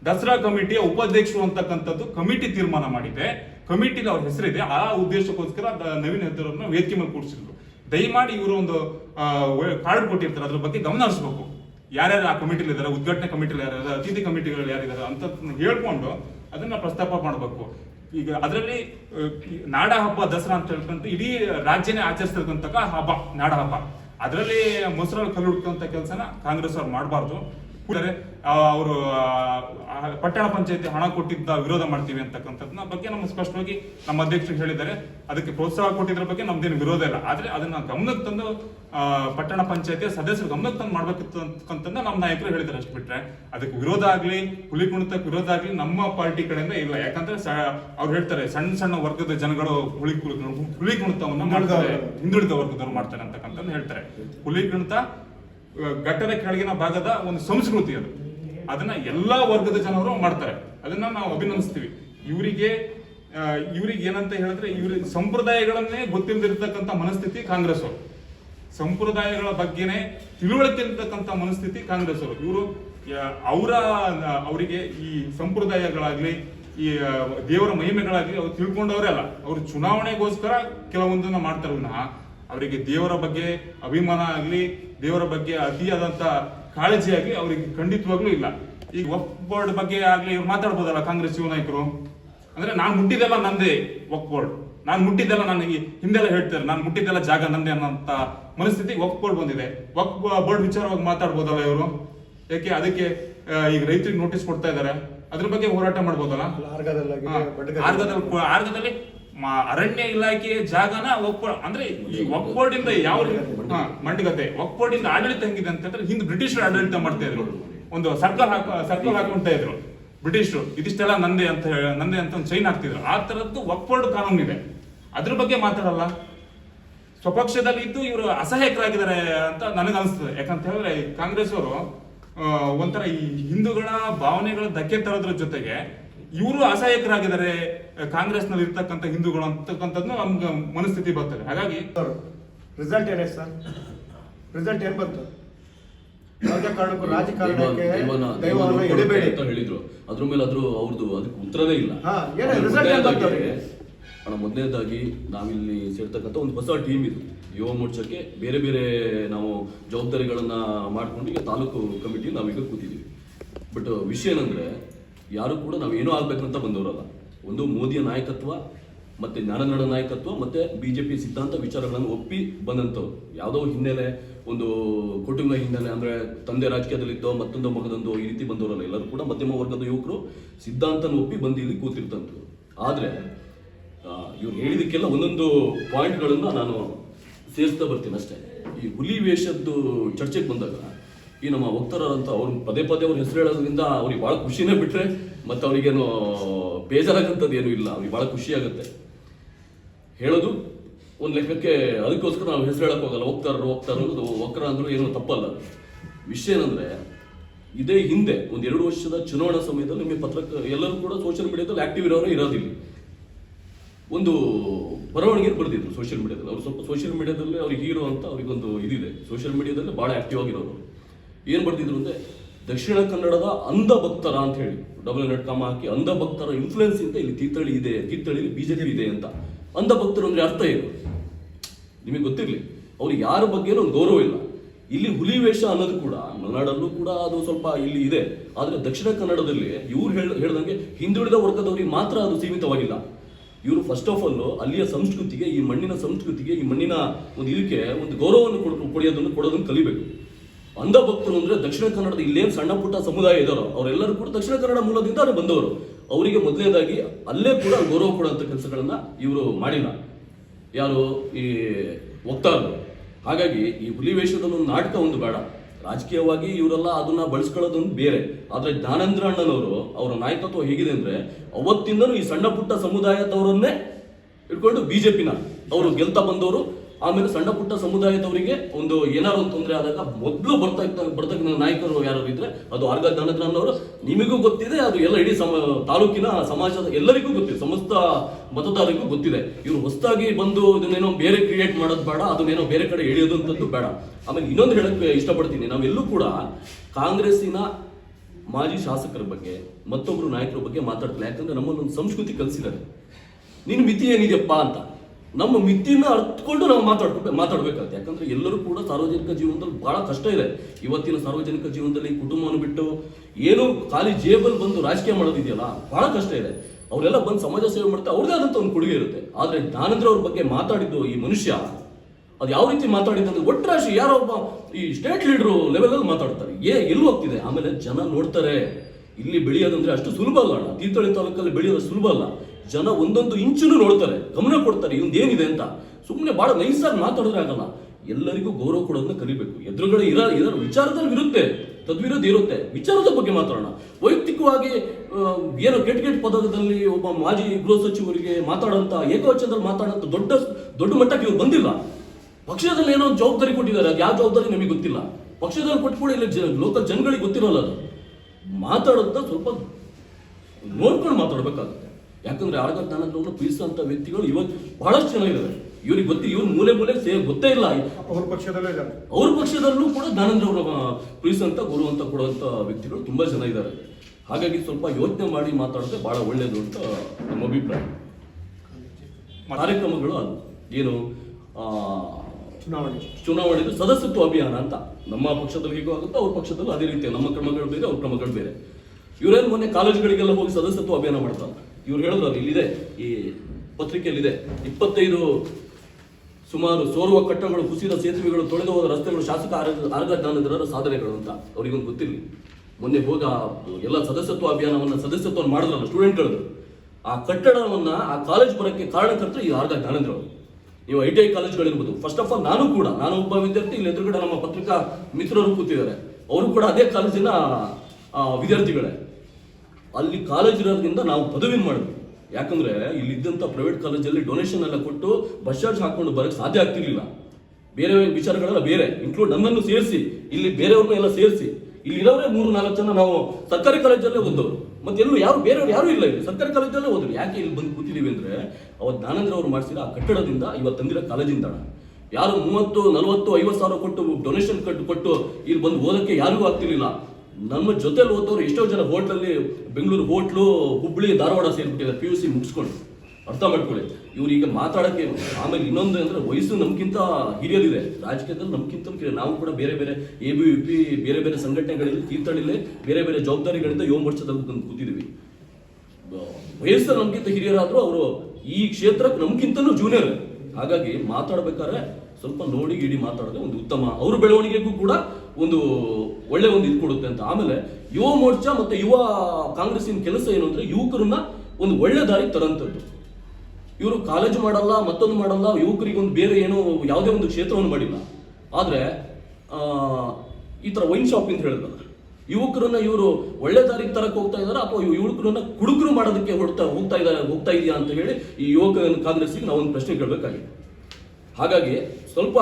ದಸರಾ ಕಮಿಟಿಯ ಉಪಾಧ್ಯಕ್ಷರು ಅಂತಕ್ಕಂಥದ್ದು ಕಮಿಟಿ ತೀರ್ಮಾನ ಮಾಡಿದೆ. ಕಮಿಟಿಲಿ ಅವ್ರ ಹೆಸರಿದೆ. ಆ ಉದ್ದೇಶಕ್ಕೋಸ್ಕರ ನವೀನ್ ಹೆದ್ದರನ್ನ ವೇದಿಕೆ ಮೇಲೆ ಕೂಡಿಸಿದ್ರು ದಯಮಾಡಿ ಇವರು ಒಂದು ಕಾರ್ಡ್ ಕೊಟ್ಟಿರ್ತಾರೆ. ಅದ್ರ ಬಗ್ಗೆ ಗಮನ ಹರಿಸ್ಬೇಕು. ಯಾರ್ಯಾರು ಆ ಕಮಿಟಿಲಿ ಇದ್ದಾರೆ ಉದ್ಘಾಟನೆ ಕಮಿಟಿಲಿ ಯಾರ್ಯಾರು, ಅತಿಥಿ ಕಮಿಟಿಗಳು ಯಾರಿದ್ದಾರೆ ಅಂತ ಹೇಳ್ಕೊಂಡು ಅದನ್ನ ಪ್ರಸ್ತಾಪ ಮಾಡಬೇಕು. ಈಗ ಅದರಲ್ಲಿ ನಾಡ ಹಬ್ಬ, ದಸರಾ ಅಂತ ಹೇಳ್ಕೊಂಡು ಇಡೀ ರಾಜ್ಯನೇ ಆಚರಿಸ್ತಿರ್ತಕ್ಕಂಥ ಹಬ್ಬ, ನಾಡ ಹಬ್ಬ. ಅದರಲ್ಲಿ ಮೊಸರಲ್ಲಿ ಕಲ್ಲು ಹುಡ್ಕೊಂತ ಕೆಲಸನ ಕಾಂಗ್ರೆಸ್ ಅವ್ರು ಮಾಡಬಾರ್ದು. ಅವರು ಪಟ್ಟಣ ಪಂಚಾಯತಿ ಹಣ ಕೊಟ್ಟಿದ್ದ ವಿರೋಧ ಮಾಡ್ತೀವಿ ಅಂತಕ್ಕಂಥದ್ದನ್ನ ಬಗ್ಗೆ ನಮ್ಮ ಸ್ಪಷ್ಟವಾಗಿ ನಮ್ಮ ಅಧ್ಯಕ್ಷರು ಹೇಳಿದ್ದಾರೆ. ಅದಕ್ಕೆ ಪ್ರೋತ್ಸಾಹ ಕೊಟ್ಟಿದ್ರ ಬಗ್ಗೆ ನಮ್ದೇನು ವಿರೋಧ ಇಲ್ಲ. ಆದ್ರೆ ಅದನ್ನ ಗಮನಕ್ಕೆ ತಂದು ಪಟ್ಟಣ ಪಂಚಾಯತಿಯ ಸದಸ್ಯರು ಗಮನಕ್ಕೆ ತಂದು ಮಾಡ್ಬೇಕಿತ್ತು ಅಂತಕ್ಕಂಥದ್ದನ್ನ ನಮ್ಮ ನಾಯಕರು ಹೇಳಿದ್ದಾರೆ ಅಷ್ಟು ಬಿಟ್ರೆ. ಅದಕ್ಕೆ ವಿರೋಧ ಆಗ್ಲಿ ಹುಲಿ ಕುಣಿತಕ್ಕೆ ವಿರೋಧ ಆಗ್ಲಿ ನಮ್ಮ ಪಾರ್ಟಿ ಕಡೆಯಿಂದ ಇಲ್ಲ. ಯಾಕಂದ್ರೆ ಅವ್ರು ಹೇಳ್ತಾರೆ ಸಣ್ಣ ಸಣ್ಣ ವರ್ಗದ ಜನಗಳು ಹುಲಿ ಕುಣಿತ ಹುಲಿ ಕುಣಿತವನ್ನು ಮಾಡ್ತಾರೆ. ಹಿಂದುಳಿದ ವರ್ಗದವರು ಮಾಡ್ತಾರೆ ಅಂತಕ್ಕಂಥದ್ದು ಹೇಳ್ತಾರೆ. ಹುಲಿ ಕುಣಿತ ಘಟ್ಟದ ಕೆಳಗಿನ ಭಾಗದ ಒಂದು ಸಂಸ್ಕೃತಿ ಅದು. ಅದನ್ನ ಎಲ್ಲಾ ವರ್ಗದ ಜನರು ಮಾಡ್ತಾರೆ. ಅದನ್ನ ನಾವು ಅಭಿನಂದಿಸ್ತೀವಿ. ಇವರಿಗೆ ಇವ್ರಿಗೆ ಏನಂತ ಹೇಳಿದ್ರೆ ಇವ್ರ ಸಂಪ್ರದಾಯಗಳನ್ನೇ ಗೊತ್ತಿಲ್ಲದಿರ್ತಕ್ಕಂಥ ಮನಸ್ಥಿತಿ ಕಾಂಗ್ರೆಸ್ ಅವರು ಸಂಪ್ರದಾಯಗಳ ಬಗ್ಗೆನೇ ತಿಳುವಳಿಕೆ ಇರ್ತಕ್ಕಂಥ ಮನಸ್ಥಿತಿ ಕಾಂಗ್ರೆಸ್ ಅವರು ಇವರು ಅವರ, ಅವರಿಗೆ ಈ ಸಂಪ್ರದಾಯಗಳಾಗ್ಲಿ, ಈ ದೇವರ ಮಹಿಮೆಗಳಾಗ್ಲಿ ಅವ್ರು ತಿಳ್ಕೊಂಡವರೇ ಅಲ್ಲ. ಅವರು ಚುನಾವಣೆಗೋಸ್ಕರ ಕೆಲವೊಂದನ್ನ ಮಾಡ್ತಾರೆ. ವಿನಃ, ಅವರಿಗೆ ದೇವರ ಬಗ್ಗೆ ಅಭಿಮಾನ ಆಗ್ಲಿ ದೇವರ ಬಗ್ಗೆ ಅತಿಯಾದಂತ ಕಾಳಜಿಯಾಗಿ ಆಗ್ಲಿ ಅವ್ರಿಗೆ ಖಂಡಿತವಾಗ್ಲೂ ಇಲ್ಲ. ಈಗ ವಕ್ ಬೋರ್ಡ್ ಬಗ್ಗೆ ಆಗ್ಲಿ ಇವ್ರು ಮಾತಾಡ್ಬೋದಲ್ಲ ಕಾಂಗ್ರೆಸ್ ಯುವ ನಾಯಕರು? ಅಂದ್ರೆ ನಾನ್ ಮುಟ್ಟಿದ್ದೆಲ್ಲ ನಂದೇ ವಕ್ ಬೋರ್ಡ್ ನಾನ್ ಮುಟ್ಟಿದ್ದೆಲ್ಲ ನನಗೆ ಹಿಂದೆಲ್ಲ ಹೇಳ್ತಾರೆ ನಾನು ಮುಟ್ಟಿದ್ದೆಲ್ಲ ಜಾಗ ನಂದೇ ಅನ್ನೋಂತ ಮನಸ್ಥಿತಿ ವಕ್ ಬೋರ್ಡ್ ಬಂದಿದೆ. ವಕ್ ಬೋರ್ಡ್ ವಿಚಾರವಾಗಿ ಮಾತಾಡ್ಬೋದಲ್ಲ ಇವರು? ಯಾಕೆ ಅದಕ್ಕೆ ಈಗ ರೈತರಿಗೆ ನೋಟಿಸ್ ಕೊಡ್ತಾ ಇದ್ದಾರೆ ಅದ್ರ ಬಗ್ಗೆ ಹೋರಾಟ ಮಾಡ್ಬೋದಲ್ಲ. ಆರ್ಗದಲ್ಲಿ ಅರಣ್ಯ ಇಲಾಖೆಯ ಜಾಗನ ಒಕ್ಕೋಡ್ ಅಂದ್ರೆ ಈ ಒಕ್ಕೋಡ್ ಇಂದ ಯಾವ ಮಂಡಗತೆ ಇಂದ ಆಡಳಿತ ಹೆಂಗಿದೆ ಅಂತಂದ್ರೆ ಹಿಂದ್ ಬ್ರಿಟಿಷರು ಆಡಳಿತ ಮಾಡ್ತಾ ಇದ್ರು. ಒಂದು ಸರ್ಕಲ್ ಹಾಕ ಸರ್ಕಲ್ ಹಾಕೊಂತ ಇದ್ರು. ಬ್ರಿಟಿಷರು, ಇದಿಷ್ಟೆಲ್ಲ ನಂದೆ ಅಂತ ನಂದೆ ಅಂತ ಒಂದು ಚೈನ್ ಹಾಕ್ತಿದ್ರು. ಆ ತರದ್ದು ಕಾನೂನು ಇದೆ. ಅದ್ರ ಬಗ್ಗೆ ಮಾತಾಡಲ್ಲ. ಸ್ವಪಕ್ಷದಲ್ಲಿ ಇದ್ದು ಇವರು ಅಸಹಾಯಕರಾಗಿದ್ದಾರೆ ಅಂತ ನನಗೆ ಅನಿಸ್ತದೆ. ಯಾಕಂತ ಹೇಳಿದ್ರೆ ಕಾಂಗ್ರೆಸ್ ಅವರು ಒಂಥರ ಈ ಹಿಂದೂಗಳ ಭಾವನೆಗಳ ಧಕ್ಕೆ ತರೋದ್ರ ಜೊತೆಗೆ ಇವರು ಅಸಹಾಯಕರಾಗಿದ್ದಾರೆ ಕಾಂಗ್ರೆಸ್ನಲ್ಲಿ ಇರ್ತಕ್ಕಂಥ ಹಿಂದೂಗಳು ಅಂತಕ್ಕಂಥದ್ದು ನಮ್ಗೆ ಮನಸ್ಥಿತಿ ಬರ್ತದೆ. ಹಾಗಾಗಿ ರಿಸಲ್ಟ್ ಏನೇ ಸರ್? ರಿಸಲ್ಟ್ ಏನ್ ಬಂತು? ಯಾವುದೇ ಕಾರಣಕ್ಕೂ ರಾಜಕಾರಣಕ್ಕೆ ದೈವನ- ದೈವವನ್ನು ದೈವವನ್ನು ಎಳಿಬೇಡಿ. ಅಂತ ಹೇಳಿದ್ರು. ಅದ್ರ ಮೇಲೆ ಅದ್ರ ಅವ್ರದ್ದು ಅದಕ್ಕೆ ಉತ್ತರನೇ ಇಲ್ಲ. ಹಾ, ಏನು ಆಮೇಲೆ result ಏನ್ ಬಂತು ಮೊದಲನೇದಾಗಿ- ಅವ್ರಿಗೆ? ಅಣ್ಣ ಮೊದಲನೇದಾಗಿ ನಾವಿಲ್ಲಿ ಸೇರ್ತಕ್ಕಂಥ ಒಂದು ಹೊಸ ಟೀಮ್ ಇದು. ಯುವ ಮೋರ್ಚಾಕ್ಕೆ ಬೇರೆ ಬೇರೆ ನಾವು ಜವಾಬ್ದಾರಿಗಳನ್ನ ಮಾಡ್ಕೊಂಡು ಈಗ ತಾಲೂಕು ಕಮಿಟಿ ನಾವೀಗ ಕೂತಿದ್ದೀವಿ ಬಟ್ ವಿಷಯ ಏನಂದ್ರೆ ಯಾರು ಕೂಡ ನಾವು ಏನೂ ಆಗ್ಬೇಕಂತ ಬಂದವರಲ್ಲ. ಒಂದು ಮೋದಿಯ ನಾಯಕತ್ವ, ಮತ್ತೆ ಜ್ಞಾನಗಣ ನಾಯಕತ್ವ, ಮತ್ತೆ ಬಿಜೆಪಿ ಸಿದ್ಧಾಂತ ವಿಚಾರಗಳನ್ನು ಒಪ್ಪಿ ಬಂದಂಥವ್ರು. ಯಾವುದೋ ಹಿನ್ನೆಲೆ, ಒಂದು ಕುಟುಂಬ ಹಿನ್ನೆಲೆ, ಅಂದ್ರೆ ತಂದೆ ರಾಜಕೀಯದಲ್ಲಿದ್ದೋ, ಮತ್ತೊಂದು ಮಗದೊಂದು ಈ ರೀತಿ ಬಂದವರಲ್ಲ. ಎಲ್ಲರೂ ಕೂಡ ಮಧ್ಯಮ ವರ್ಗದ ಯುವಕರು ಸಿದ್ಧಾಂತನ ಒಪ್ಪಿ ಬಂದು ಇಲ್ಲಿ ಕೂತಿರ್ತಂತು ಆದರೆ ಇವ್ರು ಹೇಳಿದಕ್ಕೆಲ್ಲ ಒಂದೊಂದು ಪಾಯಿಂಟ್ಗಳನ್ನು ನಾನು ಸೇರಿಸ್ತಾ ಬರ್ತೀನಿ ಅಷ್ಟೇ. ಈ ಹುಲಿ ವೇಷದ್ದು ಚರ್ಚೆಗೆ ಬಂದಾಗ ಈ ನಮ್ಮ ಹೋಗ್ತಾರಂತ ಅವ್ರು ಪದೇ ಪದೇ ಅವ್ರ ಹೆಸರು ಹೇಳೋದ್ರಿಂದ ಅವ್ರಿಗೆ ಬಹಳ ಖುಷಿನೇ ಬಿಟ್ಟರೆ ಮತ್ತೆ ಅವ್ರಿಗೇನು ಬೇಜಾರಾಗಂಥದ್ದು ಏನೂ ಇಲ್ಲ. ಅವ್ರಿಗೆ ಬಹಳ ಖುಷಿ ಆಗುತ್ತೆ. ಹೇಳೋದು ಒಂದು ಲೆಕ್ಕಕ್ಕೆ ಅದಕ್ಕೋಸ್ಕರ ನಾವು ಹೆಸರು ಹೇಳಕ್ ಹೋಗಲ್ಲ. ಹೋಗ್ತಾರೋ ಹೋಗ್ತಾರ ವಕ್ರ ಅಂದ್ರೂ ಏನೂ ತಪ್ಪಲ್ಲ ವಿಷಯ ಏನಂದ್ರೆ, ಇದೇ ಹಿಂದೆ ಒಂದು ಎರಡು ವರ್ಷದ ಚುನಾವಣಾ ಸಮಯದಲ್ಲಿ ನಿಮಗೆ ಪತ್ರಕ, ಎಲ್ಲರೂ ಕೂಡ ಸೋಷಿಯಲ್ ಮೀಡಿಯಾದಲ್ಲಿ ಆಕ್ಟಿವ್ ಇರೋರು ಇರೋದಿಲ್ಲ. ಒಂದು ಬರವಣಿಗೆ ಬರೆದಿದ್ರು ಸೋಷಿಯಲ್ ಮೀಡಿಯಾದಲ್ಲಿ ಅವ್ರು ಸ್ವಲ್ಪ ಸೋಷಿಯಲ್ ಮೀಡಿಯಾದಲ್ಲಿ ಅವ್ರಿಗೆ ಹೀರೋ ಅಂತ ಅವ್ರಿಗೊಂದು ಇದಿದೆ. ಸೋಷಿಯಲ್ ಮೀಡಿಯಾದಲ್ಲಿ ಬಹಳ ಆಕ್ಟಿವ್ ಆಗಿರೋರು. ಏನ್ ಬರ್ತಿದ್ರು ಅಂದರೆ ದಕ್ಷಿಣ ಕನ್ನಡದ ಅಂಧ ಭಕ್ತರ ಅಂತ ಹೇಳಿ ಡಬಲ್ ನೆಟ್ ಕಾಮ ಹಾಕಿ ಅಂಧ ಭಕ್ತರ ಇನ್ಫ್ಲುಯೆನ್ಸ್ ಇಂದ ಇಲ್ಲಿ ತೀರ್ಥಹಳ್ಳಿ ಇದೆ ತೀರ್ಥಹಳ್ಳಿ ಬಿಜೆಪಿ ಇದೆ ಅಂತ. ಅಂಧ ಭಕ್ತರು ಅಂದ್ರೆ ಅರ್ಥ ಏನು? ನಿಮಗೆ ಗೊತ್ತಿರಲಿ ಅವ್ರಿಗೆ ಯಾರ ಬಗ್ಗೆನೂ ಒಂದು ಗೌರವ ಇಲ್ಲ. ಇಲ್ಲಿ ಹುಲಿ ವೇಷ ಅನ್ನೋದು ಕೂಡ, ಮಲೆನಾಡಲ್ಲೂ ಕೂಡ ಅದು ಸ್ವಲ್ಪ ಇಲ್ಲಿ ಇದೆ. ಆದರೆ ದಕ್ಷಿಣ ಕನ್ನಡದಲ್ಲಿ ಇವ್ರು ಹೇಳ, ಹೇಳ್ದಂಗೆ ಹಿಂದುಳಿದ ವರ್ಗದವರಿಗೆ ಮಾತ್ರ ಅದು ಸೀಮಿತವಾಗಿಲ್ಲ. ಇವರು ಫಸ್ಟ್ ಆಫ್ ಆಲ್ ಅಲ್ಲಿಯ ಸಂಸ್ಕೃತಿಗೆ, ಈ ಮಣ್ಣಿನ ಸಂಸ್ಕೃತಿಗೆ, ಈ ಮಣ್ಣಿನ ಒಂದು ಇದಕ್ಕೆ ಒಂದು ಗೌರವವನ್ನು ಕೊಡ್- ಕೊಡೋದನ್ನು ಕೊಡೋದನ್ನು ಕಲಿಬೇಕು. ಅಂಧ ಭಕ್ತರು ಅಂದ್ರೆ ದಕ್ಷಿಣ ಕನ್ನಡದ ಇಲ್ಲೇನು ಸಣ್ಣ ಪುಟ್ಟ ಸಮುದಾಯ ಇದ್ದಾರೋ ಅವರೆಲ್ಲರೂ ಕೂಡ ದಕ್ಷಿಣ ಕನ್ನಡ ಮೂಲದಿಂದ ಬಂದವರು. ಅವರಿಗೆ ಮೊದಲನೇದಾಗಿ ಅಲ್ಲೇ ಕೂಡ ಗೌರವ ಕೊಡುವಂತ ಕೆಲಸಗಳನ್ನ ಇವರು ಮಾಡಿಲ್ಲ. ಯಾರು ಈ ವಕ್ತಾರರು. ಹಾಗಾಗಿ ಈ ಹುಲಿ ವೇಷದಲ್ಲಿ ಒಂದು ನಾಟಕ ಒಂದು ಬೇಡ. ರಾಜಕೀಯವಾಗಿ ಇವರೆಲ್ಲ ಅದನ್ನ ಬಳಸ್ಕೊಳ್ಳೋದೊಂದು ಬೇರೆ. ಆದ್ರೆ ಜ್ಞಾನೇಂದ್ರ ಅಣ್ಣನವರು, ಅವರ ನಾಯಕತ್ವ ಹೇಗಿದೆ ಅಂದ್ರೆ, ಅವತ್ತಿಂದನೂ ಈ ಸಣ್ಣ ಪುಟ್ಟ ಸಮುದಾಯದವರನ್ನೇ ಇಟ್ಕೊಂಡು ಬಿಜೆಪಿನ ಅವರು ಗೆಲ್ತಾ ಬಂದವರು. ಆಮೇಲೆ ಸಣ್ಣ ಪುಟ್ಟ ಸಮುದಾಯದವರಿಗೆ ಒಂದು ಏನಾದ್ರು ಒಂದು ತೊಂದರೆ ಆದಾಗ ಮೊದಲು ಬರ್ತಾ ಬರ್ತಕ್ಕಂಥ ನಾಯಕರು ಯಾರು ಇದ್ರೆ ಅದು ಆರ್ಗ ಜ್ಞಾನದ್ರನ್ನವರು ನಿಮಗೂ ಗೊತ್ತಿದೆ, ಅದು ಎಲ್ಲ ಇಡೀ ಸಮ ತಾಲೂಕಿನ ಸಮಾಜದ ಎಲ್ಲರಿಗೂ ಗೊತ್ತಿದೆ, ಸಮಸ್ತ ಮತದಾರರಿಗೂ ಗೊತ್ತಿದೆ. ಇವರು ಹೊಸದಾಗಿ ಬಂದು ಇದನ್ನೇನೋ ಬೇರೆ ಕ್ರಿಯೇಟ್ ಮಾಡೋದು ಬೇಡ, ಅದನ್ನೇನೋ ಬೇರೆ ಕಡೆ ಎಳೆಯೋದಂಥದ್ದು ಬೇಡ. ಆಮೇಲೆ ಇನ್ನೊಂದು ಹೇಳಕ್ಕೆ ಇಷ್ಟಪಡ್ತೀನಿ, ನಾವೆಲ್ಲೂ ಕೂಡ ಕಾಂಗ್ರೆಸ್ಸಿನ ಮಾಜಿ ಶಾಸಕರ ಬಗ್ಗೆ ಮತ್ತೊಬ್ಬರು ನಾಯಕರ ಬಗ್ಗೆ ಮಾತಾಡ್ತಿಲ್ಲ, ಯಾಕಂದ್ರೆ ಒಂದು ಸಂಸ್ಕೃತಿ ಕಲಿಸಿದ್ದಾರೆ. ನಿನ್ನ ಮಿತಿ ಏನಿದೆಯಪ್ಪ ಅಂತ. ನಮ್ಮ ಮಿತಿನ ಅರ್ಥಕೊಂಡು ನಾವು ಮಾತಾಡ್ಬೇಕು ಮಾತಾಡ್ಬೇಕಾಗುತ್ತೆ. ಯಾಕಂದ್ರೆ ಎಲ್ಲರೂ ಕೂಡ ಸಾರ್ವಜನಿಕ ಜೀವನದಲ್ಲಿ ಬಹಳ ಕಷ್ಟ ಇದೆ. ಇವತ್ತಿನ ಸಾರ್ವಜನಿಕ ಜೀವನದಲ್ಲಿ ಕುಟುಂಬವನ್ನು ಬಿಟ್ಟು ಏನು ಖಾಲಿ ಜೇಬಲ್ ಬಂದು ರಾಜಕೀಯ ಮಾಡೋದಿದೆಯಲ್ಲ, ಬಹಳ ಕಷ್ಟ ಇದೆ. ಅವರೆಲ್ಲ ಬಂದು ಸಮಾಜ ಸೇವೆ ಮಾಡ್ತಾ ಅವ್ರದೇ ಆದಂತ ಒಂದು ಕೊಡುಗೆ ಇರುತ್ತೆ. ಆದ್ರೆ ಜ್ಞಾನೇಂದ್ರ ಅವ್ರ ಬಗ್ಗೆ ಮಾತಾಡಿದ್ದು ಈ ಮನುಷ್ಯ, ಅದು ಯಾವ ರೀತಿ ಮಾತಾಡಿದ್ದು ಅಂದ್ರೆ ಒಟ್ಟರಾಶಿ ಯಾರೋ ಒಬ್ಬ ಈ ಸ್ಟೇಟ್ ಲೀಡರ್ ಲೆವೆಲ್ ಅಲ್ಲಿ ಮಾತಾಡ್ತಾರೆ. ಏ, ಎಲ್ಲೂ ಹೋಗ್ತಿದೆ. ಆಮೇಲೆ ಜನ ನೋಡ್ತಾರೆ. ಇಲ್ಲಿ ಬೆಳೆಯೋದಂದ್ರೆ ಅಷ್ಟು ಸುಲಭ ಅಲ್ಲ ತೀರ್ಥಳ್ಳಿ ತಾಲೂಕಲ್ಲಿ ಬೆಳೆಯೋದು ಸುಲಭ ಅಲ್ಲ. ಜನ ಒಂದೊಂದು ಇಂಚುನು ನೋಡ್ತಾರೆ, ಗಮನ ಕೊಡ್ತಾರೆ ಏನಿದೆ ಅಂತ. ಸುಮ್ಮನೆ ಬಹಳ ನೈಸಾಗಿ ಮಾತಾಡಿದ್ರೆ ಆಗಲ್ಲ. ಎಲ್ಲರಿಗೂ ಗೌರವ ಕೊಡೋದನ್ನ ಕಲಿಬೇಕು. ಎದುರುಗಡೆ ಇರ, ಇದರ ವಿಚಾರದಲ್ಲಿ ಇರುತ್ತೆ ತದ್ವಿರೋಧ ಇರುತ್ತೆ. ವಿಚಾರದ ಬಗ್ಗೆ ಮಾತಾಡೋಣ. ವೈಯಕ್ತಿಕವಾಗಿ ಏನೋ ಕೆಟ್ಟ ಕೆಟ್ಟ ಪದದಲ್ಲಿ ಒಬ್ಬ ಮಾಜಿ ಗೃಹ ಸಚಿವರಿಗೆ ಮಾತಾಡೋಂಥ ಏಕವಚನದಲ್ಲಿ ಮಾತಾಡೋಂಥ ದೊಡ್ಡ ದೊಡ್ಡ ಮಟ್ಟಕ್ಕೆ ಇವ್ರು ಬಂದಿಲ್ಲ. ಪಕ್ಷದಲ್ಲಿ ಏನೋ ಜವಾಬ್ದಾರಿ ಕೊಟ್ಟಿದ್ದಾರೆ. ಅದು ಯಾವ ಜವಾಬ್ದಾರಿ ನಮಗೆ ಗೊತ್ತಿಲ್ಲ. ಪಕ್ಷದಲ್ಲಿ ಕೊಟ್ಕೊಳ್ಳಿ, ಇಲ್ಲ ಜ ಲೋಕಲ್ ಜನಗಳಿಗೆ ಗೊತ್ತಿರೋಲ್ಲ ಅದು. ಮಾತಾಡೋದ ಸ್ವಲ್ಪ ನೋಡ್ಕೊಂಡು ಮಾತಾಡ್ಬೇಕಾಗುತ್ತೆ. ಯಾಕಂದ್ರೆ ಆಳ್ಗ ಜ್ಞಾನಗಳನ್ನು ಪೀಸುವಂತ ವ್ಯಕ್ತಿಗಳು ಇವತ್ತು ಬಹಳಷ್ಟು ಜನ ಇದ್ದಾರೆ. ಇವ್ರಿಗೆ ಗೊತ್ತಿ ಇವ್ರ ಮೂಲೆ ಮೂಲೆ ಸೇ ಗೊತ್ತೇ ಇಲ್ಲ. ಅವ್ರ ಪಕ್ಷದಲ್ಲೇ ಇದ್ದಾರೆ. ಅವ್ರ ಪಕ್ಷದಲ್ಲೂ ಕೂಡ ಜ್ಞಾನಂದ್ರ ಅವರ ಪ್ರೀಸಂತ ಗುರು ಅಂತ ಕೊಡುವಂತ ವ್ಯಕ್ತಿಗಳು ತುಂಬಾ ಜನ ಇದ್ದಾರೆ. ಹಾಗಾಗಿ ಸ್ವಲ್ಪ ಯೋಚನೆ ಮಾಡಿ ಮಾತಾಡಿದ್ರೆ ಬಹಳ ಒಳ್ಳೇದು ಅಂತ ನಮ್ಮ ಅಭಿಪ್ರಾಯ. ಕಾರ್ಯಕ್ರಮಗಳು ಅದು. ಏನು ಆ, ಚುನಾವಣೆ. ಚುನಾವಣೆದು ಸದಸ್ಯತ್ವ ಅಭಿಯಾನ ಅಂತ. ನಮ್ಮ ಪಕ್ಷದಲ್ಲಿ ಹೇಗೂ ಆಗುತ್ತೆ ಅವ್ರ ಪಕ್ಷದಲ್ಲೂ ಅದೇ ರೀತಿ ನಮ್ಮ ಕ್ರಮಗಳು ಬೇರೆ ಅವ್ರ ಕ್ರಮಗಳು ಬೇರೆ. ಇವರೇನು ಮೊನ್ನೆ ಕಾಲೇಜುಗಳಿಗೆಲ್ಲ ಹೋಗಿ ಸದಸ್ಯತ್ವ ಅಭಿಯಾನ ಮಾಡ್ತಾರೆ. ಇವ್ರು ಹೇಳಿದ್ರು ಅದು ಇಲ್ಲಿದೆ, ಈ ಪತ್ರಿಕೆಯಲ್ಲಿದೆ. ಇಪ್ಪತ್ತೈದು ಸುಮಾರು ಸೋರುವ ಕಟ್ಟಡಗಳು ಕುಸಿದ ಸೇತುವೆಗಳು, ತೊಳೆದು ಹೋದ ರಸ್ತೆಗಳು, ಶಾಸಕ ಆರ್ಗ ಜ್ಞಾನದರ ಸಾಧನೆಗಳು ಅಂತ ಅವ್ರಿಗೊಂದು ಗೊತ್ತಿರಲಿ. ಮೊನ್ನೆ ಹೋಗ ಎಲ್ಲ ಸದಸ್ಯತ್ವ ಅಭಿಯಾನವನ್ನು ಸದಸ್ಯತ್ವ ಮಾಡಿದ್ರಲ್ಲ ಸ್ಟೂಡೆಂಟ್ಗಳು. ಆ ಕಟ್ಟಡವನ್ನ ಆ ಕಾಲೇಜ್ ಬರೋಕ್ಕೆ ಕಾರಣಕರ್ತರು ಈ ಆರ್ಗ ಜ್ಞಾನೇಂದ್ರ ನೀವು ಐ ಟಿ ಐ ಕಾಲೇಜ್ಗಳಿರ್ಬೋದು. ಫಸ್ಟ್ ಆಫ್ ಆಲ್ ನಾನು ಕೂಡ, ನಾನು ಒಬ್ಬ ವಿದ್ಯಾರ್ಥಿ, ಇಲ್ಲಿ ಎದುರುಗಡೆ ನಮ್ಮ ಪತ್ರಿಕಾ ಮಿತ್ರರು ಕೂತಿದ್ದಾರೆ. ಅವರು ಕೂಡ ಅದೇ ಕಾಲೇಜಿನ ವಿದ್ಯಾರ್ಥಿಗಳೇ. ಅಲ್ಲಿ ಕಾಲೇಜ್ ಇರೋದ್ರಿಂದ ನಾವು ಪದವಿ ಮಾಡಿದ್ವಿ ಯಾಕಂದ್ರೆ ಇಲ್ಲಿ ಇದ್ದಂಥ ಪ್ರೈವೇಟ್ ಕಾಲೇಜಲ್ಲಿ ಡೊನೇಷನ್ ಎಲ್ಲ ಕೊಟ್ಟು ಬಸ್ ಚಾರ್ಜ್ ಹಾಕೊಂಡು ಬರಕ್ಕೆ ಸಾಧ್ಯ ಆಗ್ತಿರ್ಲಿಲ್ಲ. ಬೇರೆ ವಿಚಾರಗಳೆಲ್ಲ ಬೇರೆ ಇನ್ಕ್ಲೂಡ್ ನಮ್ಮನ್ನು ಸೇರಿಸಿ, ಇಲ್ಲಿ ಬೇರೆಯವ್ರನ್ನ ಎಲ್ಲ ಸೇರಿಸಿ. ಇಲ್ಲಿ ಇರೋರೇ ಮೂರು ನಾಲ್ಕು ಜನ ನಾವು ಸರ್ಕಾರಿ ಕಾಲೇಜಲ್ಲೇ ಓದೋರು ಮತ್ತೆ ಎಲ್ಲೂ ಯಾರು ಬೇರೆಯವ್ರು ಯಾರು ಇಲ್ಲ ಇಲ್ಲಿ. ಸರ್ಕಾರಿ ಕಾಲೇಜಲ್ಲೇ ಓದ್ರು ಯಾಕೆ ಇಲ್ಲಿ ಬಂದು ಕೂತಿದ್ದೀವಿ ಅಂದ್ರೆ ಅವತ್ತು ಜ್ಞಾನೇಂದ್ರ ಅವರು ಮಾಡಿಸಿದ ಆ ಕಟ್ಟಡದಿಂದ ಇವತ್ತು ತಂದಿರೋ ಕಾಲೇಜಿಂದ. ಯಾರು ಮೂವತ್ತು, ನಲವತ್ತು, ಐವತ್ತು ಸಾವಿರ ಕೊಟ್ಟು ಡೊನೇಷನ್ ಕಟ್ಟು ಕೊಟ್ಟು ಇಲ್ಲಿ ಬಂದು ಓದಕ್ಕೆ ಯಾರಿಗೂ ಆಗ್ತಿರ್ಲಿಲ್ಲ. ನಮ್ಮ ಜೊತೆಲಿ ಓದೋರು ಎಷ್ಟೋ ಜನ ಹೋಟ್ಲಲ್ಲಿ ಬೆಂಗಳೂರು ಹೋಟ್ಲು, ಹುಬ್ಳಿ, ಧಾರವಾಡ ಸೇರಿಬಿಟ್ಟಿದ್ದಾರೆ ಪಿ ಯು ಸಿ ಮುಗಿಸ್ಕೊಂಡು. ಅರ್ಥ ಮಾಡ್ಕೊಳ್ಳಿ. ಇವ್ರು ಈಗ ಮಾತಾಡೋಕ್ಕೆ ಆಮೇಲೆ ಇನ್ನೊಂದು ಅಂದರೆ ವಯಸ್ಸು ನಮ್ಗಿಂತ ಹಿರಿಯರಿದೆ. ರಾಜಕೀಯದಲ್ಲಿ ನಮ್ಗಿಂತ. ನಾವು ಕೂಡ ಬೇರೆ ಬೇರೆ ಎ ಬಿ ಯು ಪಿ ಬೇರೆ ಬೇರೆ ಸಂಘಟನೆಗಳಲ್ಲಿ ತೀರ್ಥಳ್ಳಿಲ್ಲೇ ಬೇರೆ ಬೇರೆ ಜವಾಬ್ದಾರಿಗಳಿಂದ ಯೋಗ ಬಂದು ಕೂತಿದ್ದೀವಿ ವಯಸ್ಸು ನಮ್ಗಿಂತ ಹಿರಿಯರಾದರೂ ಅವರು ಈ ಕ್ಷೇತ್ರಕ್ಕೆ ನಮ್ಗಿಂತಲೂ ಜೂನಿಯರ್ ಹಾಗಾಗಿ ಮಾತಾಡ್ಬೇಕಾದ್ರೆ ಸ್ವಲ್ಪ ನೋಡಿ ಗಿಡಿ ಮಾತಾಡೋದು ಒಂದು ಉತ್ತಮ. ಅವ್ರ ಬೆಳವಣಿಗೆಗೂ ಕೂಡ ಒಂದು ಒಳ್ಳೆ ಒಂದು ಇದು ಕೊಡುತ್ತೆ ಅಂತ. ಆಮೇಲೆ ಯುವ ಮೋರ್ಚಾ ಮತ್ತೆ ಯುವ ಕಾಂಗ್ರೆಸ್ಸಿನ ಕೆಲಸ ಏನು ಅಂದರೆ ಯುವಕರನ್ನ ಒಂದು ಒಳ್ಳೆ ದಾರಿಗೆ ತರಂತದ್ದು ಇವರು ಕಾಲೇಜು ಮಾಡಲ್ಲ, ಮತ್ತೊಂದು ಮಾಡಲ್ಲ ಯುವಕರಿಗೆ ಒಂದು ಬೇರೆ ಏನು ಯಾವುದೇ ಒಂದು ಕ್ಷೇತ್ರವನ್ನು ಮಾಡಿಲ್ಲ. ಆದ್ರೆ ಈ ಥರ ವೈನ್ ಶಾಪ್ ಅಂತ ಹೇಳಿದ್ರಲ್ಲ ಯುವಕರನ್ನ ಇವರು ಒಳ್ಳೆ ದಾರಿಗೆ ತರಕ್ಕೆ ಹೋಗ್ತಾ ಇದ್ದಾರೆ ಅಥವಾ ಯುವಕರನ್ನ ಕುಡುಕರು ಮಾಡೋದಕ್ಕೆ ಹೊಡ್ತಾ ಹೋಗ್ತಾ ಇದ್ದಾರೆ ಹೋಗ್ತಾ ಇದೆಯಾ ಅಂತ ಹೇಳಿ ಈ ಯುವಕ ಕಾಂಗ್ರೆಸ್ಸಿಗೆ ನಾವು ಒಂದು ಪ್ರಶ್ನೆ ಕೇಳಬೇಕಾಗಿದೆ. ಹಾಗಾಗಿ ಸ್ವಲ್ಪ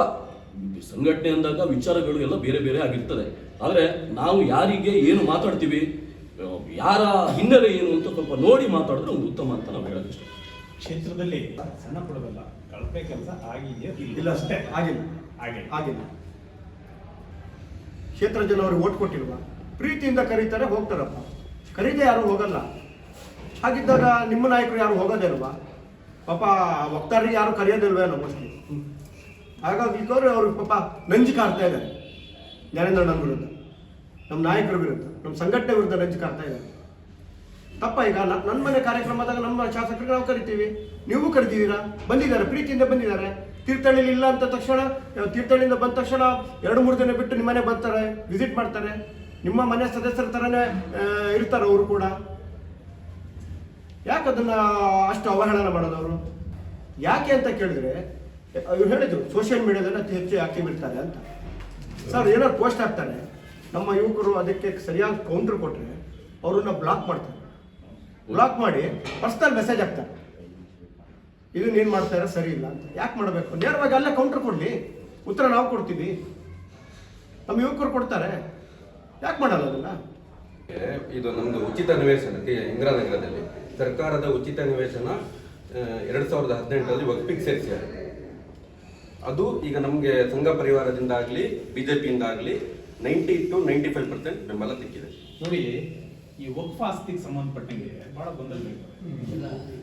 ಸಂಘಟನೆ ಅಂದಾಗ ವಿಚಾರಗಳು ಎಲ್ಲ ಬೇರೆ ಬೇರೆ ಆಗಿರ್ತದೆ. ಆದರೆ ನಾವು ಯಾರಿಗೆ ಏನು ಮಾತಾಡ್ತೀವಿ ಯಾರ ಹಿನ್ನೆಲೆ ಏನು ಅಂತ ಸ್ವಲ್ಪ ನೋಡಿ ಮಾತಾಡಿದ್ರೆ ಒಂದು ಉತ್ತಮ ಅಂತ ನಾವು ಹೇಳೋದು ಇಷ್ಟ. ಕ್ಷೇತ್ರದಲ್ಲಿ ಸಣ್ಣ ಪುಡದಲ್ಲ ಕಳಪೆ ಕೆಲಸ ಆಗಿದೆಯಾ ಇಲ್ಲ ಅಷ್ಟೇ ಆಗಿಲ್ಲ. ಹಾಗೆ ಆಗಿಲ್ಲ. ಕ್ಷೇತ್ರ ಜನವರು ಓಟ್ ಕೊಟ್ಟಿಲ್ವಾ? ಪ್ರೀತಿಯಿಂದ ಕರೀತಾರೆ ಹೋಗ್ತಾರಪ್ಪ. ಕರೀದೆ ಯಾರು ಹೋಗಲ್ಲ. ಹಾಗಿದ್ದಾಗ ನಿಮ್ಮ ನಾಯಕರು ಯಾರು ಹೋಗೋದೇ ಅಲ್ವಾ ಪಾಪ ವಕ್ತಾರರಿಗೆ ಯಾರು ಕರೆಯೋದಿಲ್ವೇನೋ ಮೋಸ್ಟ್ಲಿ ಹಾಗಾಗಿ ಅವರು ಪಾಪ ನಂಜಿ ಕಾಡ್ತಾ ಇದ್ದಾರೆ. ನರೇಂದ್ರ ವಿರುದ್ಧ. ನಮ್ಮ ನಾಯಕರ ವಿರುದ್ಧ ನಮ್ಮ ಸಂಘಟನೆ ವಿರುದ್ಧ ರಂಜು ಕಾಡ್ತಾ ಇದ್ದಾರೆ ತಪ್ಪ ಈಗ ನನ್ನ ಮನೆ ಕಾರ್ಯಕ್ರಮದಾಗ ನಮ್ಮ ಶಾಸಕರಿಗೆ ನಾವು ಕರಿತೀವಿ. ನೀವು ಕರಿತಿದ್ದೀರಾ ಬಂದಿದ್ದಾರೆ, ಪ್ರೀತಿಯಿಂದ ಬಂದಿದ್ದಾರೆ. ತೀರ್ಥಹಳ್ಳಿಲಿ ಇಲ್ಲ ಅಂತ ತಕ್ಷಣ ತೀರ್ಥಹಳ್ಳಿಯಿಂದ ಬಂದ ತಕ್ಷಣ ಎರಡು, ಮೂರು ದಿನ ಬಿಟ್ಟು ನಿಮ್ಮ ಮನೆ ಬರ್ತಾರೆ ವಿಸಿಟ್ ಮಾಡ್ತಾರೆ. ನಿಮ್ಮ ಮನೆ ಸದಸ್ಯರ ಥರನೇ ಇರ್ತಾರೆ ಅವರು ಕೂಡ. ಯಾಕೆ ಅದನ್ನು ಅಷ್ಟು ಅವಹೇಳನ ಮಾಡೋದು ಅವರು? ಯಾಕೆ ಅಂತ ಕೇಳಿದ್ರೆ, ಇವ್ರು ಹೇಳಿದ್ರು ಸೋಷಿಯಲ್ ಮೀಡಿಯಾದಲ್ಲಿ ಅತಿ ಹೆಚ್ಚು ಆಕ್ಟಿವ್ ಇರ್ತಾರೆ ಅಂತ. ಸರ್, ಏನಾದ್ರು ಪೋಸ್ಟ್ ಹಾಕ್ತಾರೆ. ನಮ್ಮ ಯುವಕರು ಅದಕ್ಕೆ ಸರಿಯಾಗಿ ಕೌಂಟರ್ ಕೊಟ್ಟರೆ ಅವರನ್ನ ಬ್ಲಾಕ್ ಮಾಡ್ತಾರೆ. ಬ್ಲಾಕ್ ಮಾಡಿ ಪರ್ಸ್ನಲ್ ಮೆಸೇಜ್ ಹಾಕ್ತಾರೆ. ಇದು ನೀನು ಮಾಡ್ತಾ ಇರೋ ಸರಿ ಇಲ್ಲ ಅಂತ. ಯಾಕೆ ಮಾಡಬೇಕು? ನೇರವಾಗಿ ಅಲ್ಲೇ ಕೌಂಟರ್ ಕೊಡಲಿ. ಉತ್ತರ ನಾವು ಕೊಡ್ತೀವಿ. ನಮ್ಮ ಯುವಕರು ಕೊಡ್ತಾರೆ. ಯಾಕೆ ಮಾಡಲ್ಲ ಅದನ್ನ? ಇದು ನಮ್ಮದು ಉಚಿತ ನಿವೇಶನಕ್ಕೆ ಇಂದಿರಾನಗರದಲ್ಲಿ. ಸರ್ಕಾರದ ಉಚಿತ ನಿವೇಶನ ಎರಡು ಸಾವಿರದ ಹದಿನೆಂಟರಲ್ಲಿ ವಕ್ಪಿಗೆ ಸೇರಿಸಿದ್ದಾರೆ ಅದು ಈಗ ನಮಗೆ ಸಂಘ ಪರಿವಾರದಿಂದಾಗಲಿ ಬಿ ಜೆ ಪಿಯಿಂದ ಆಗಲಿ ninety two ninety five percent ಬೆಂಬಲ ಸಿಕ್ಕಿದೆ ನೋಡಿ ಈ ವಕ್ಫ್ ಆಸ್ತಿಗೆ ಸಂಬಂಧಪಟ್ಟಂಗೆ ಬಹಳ ಗೊಂದಲಗಳಿವೆ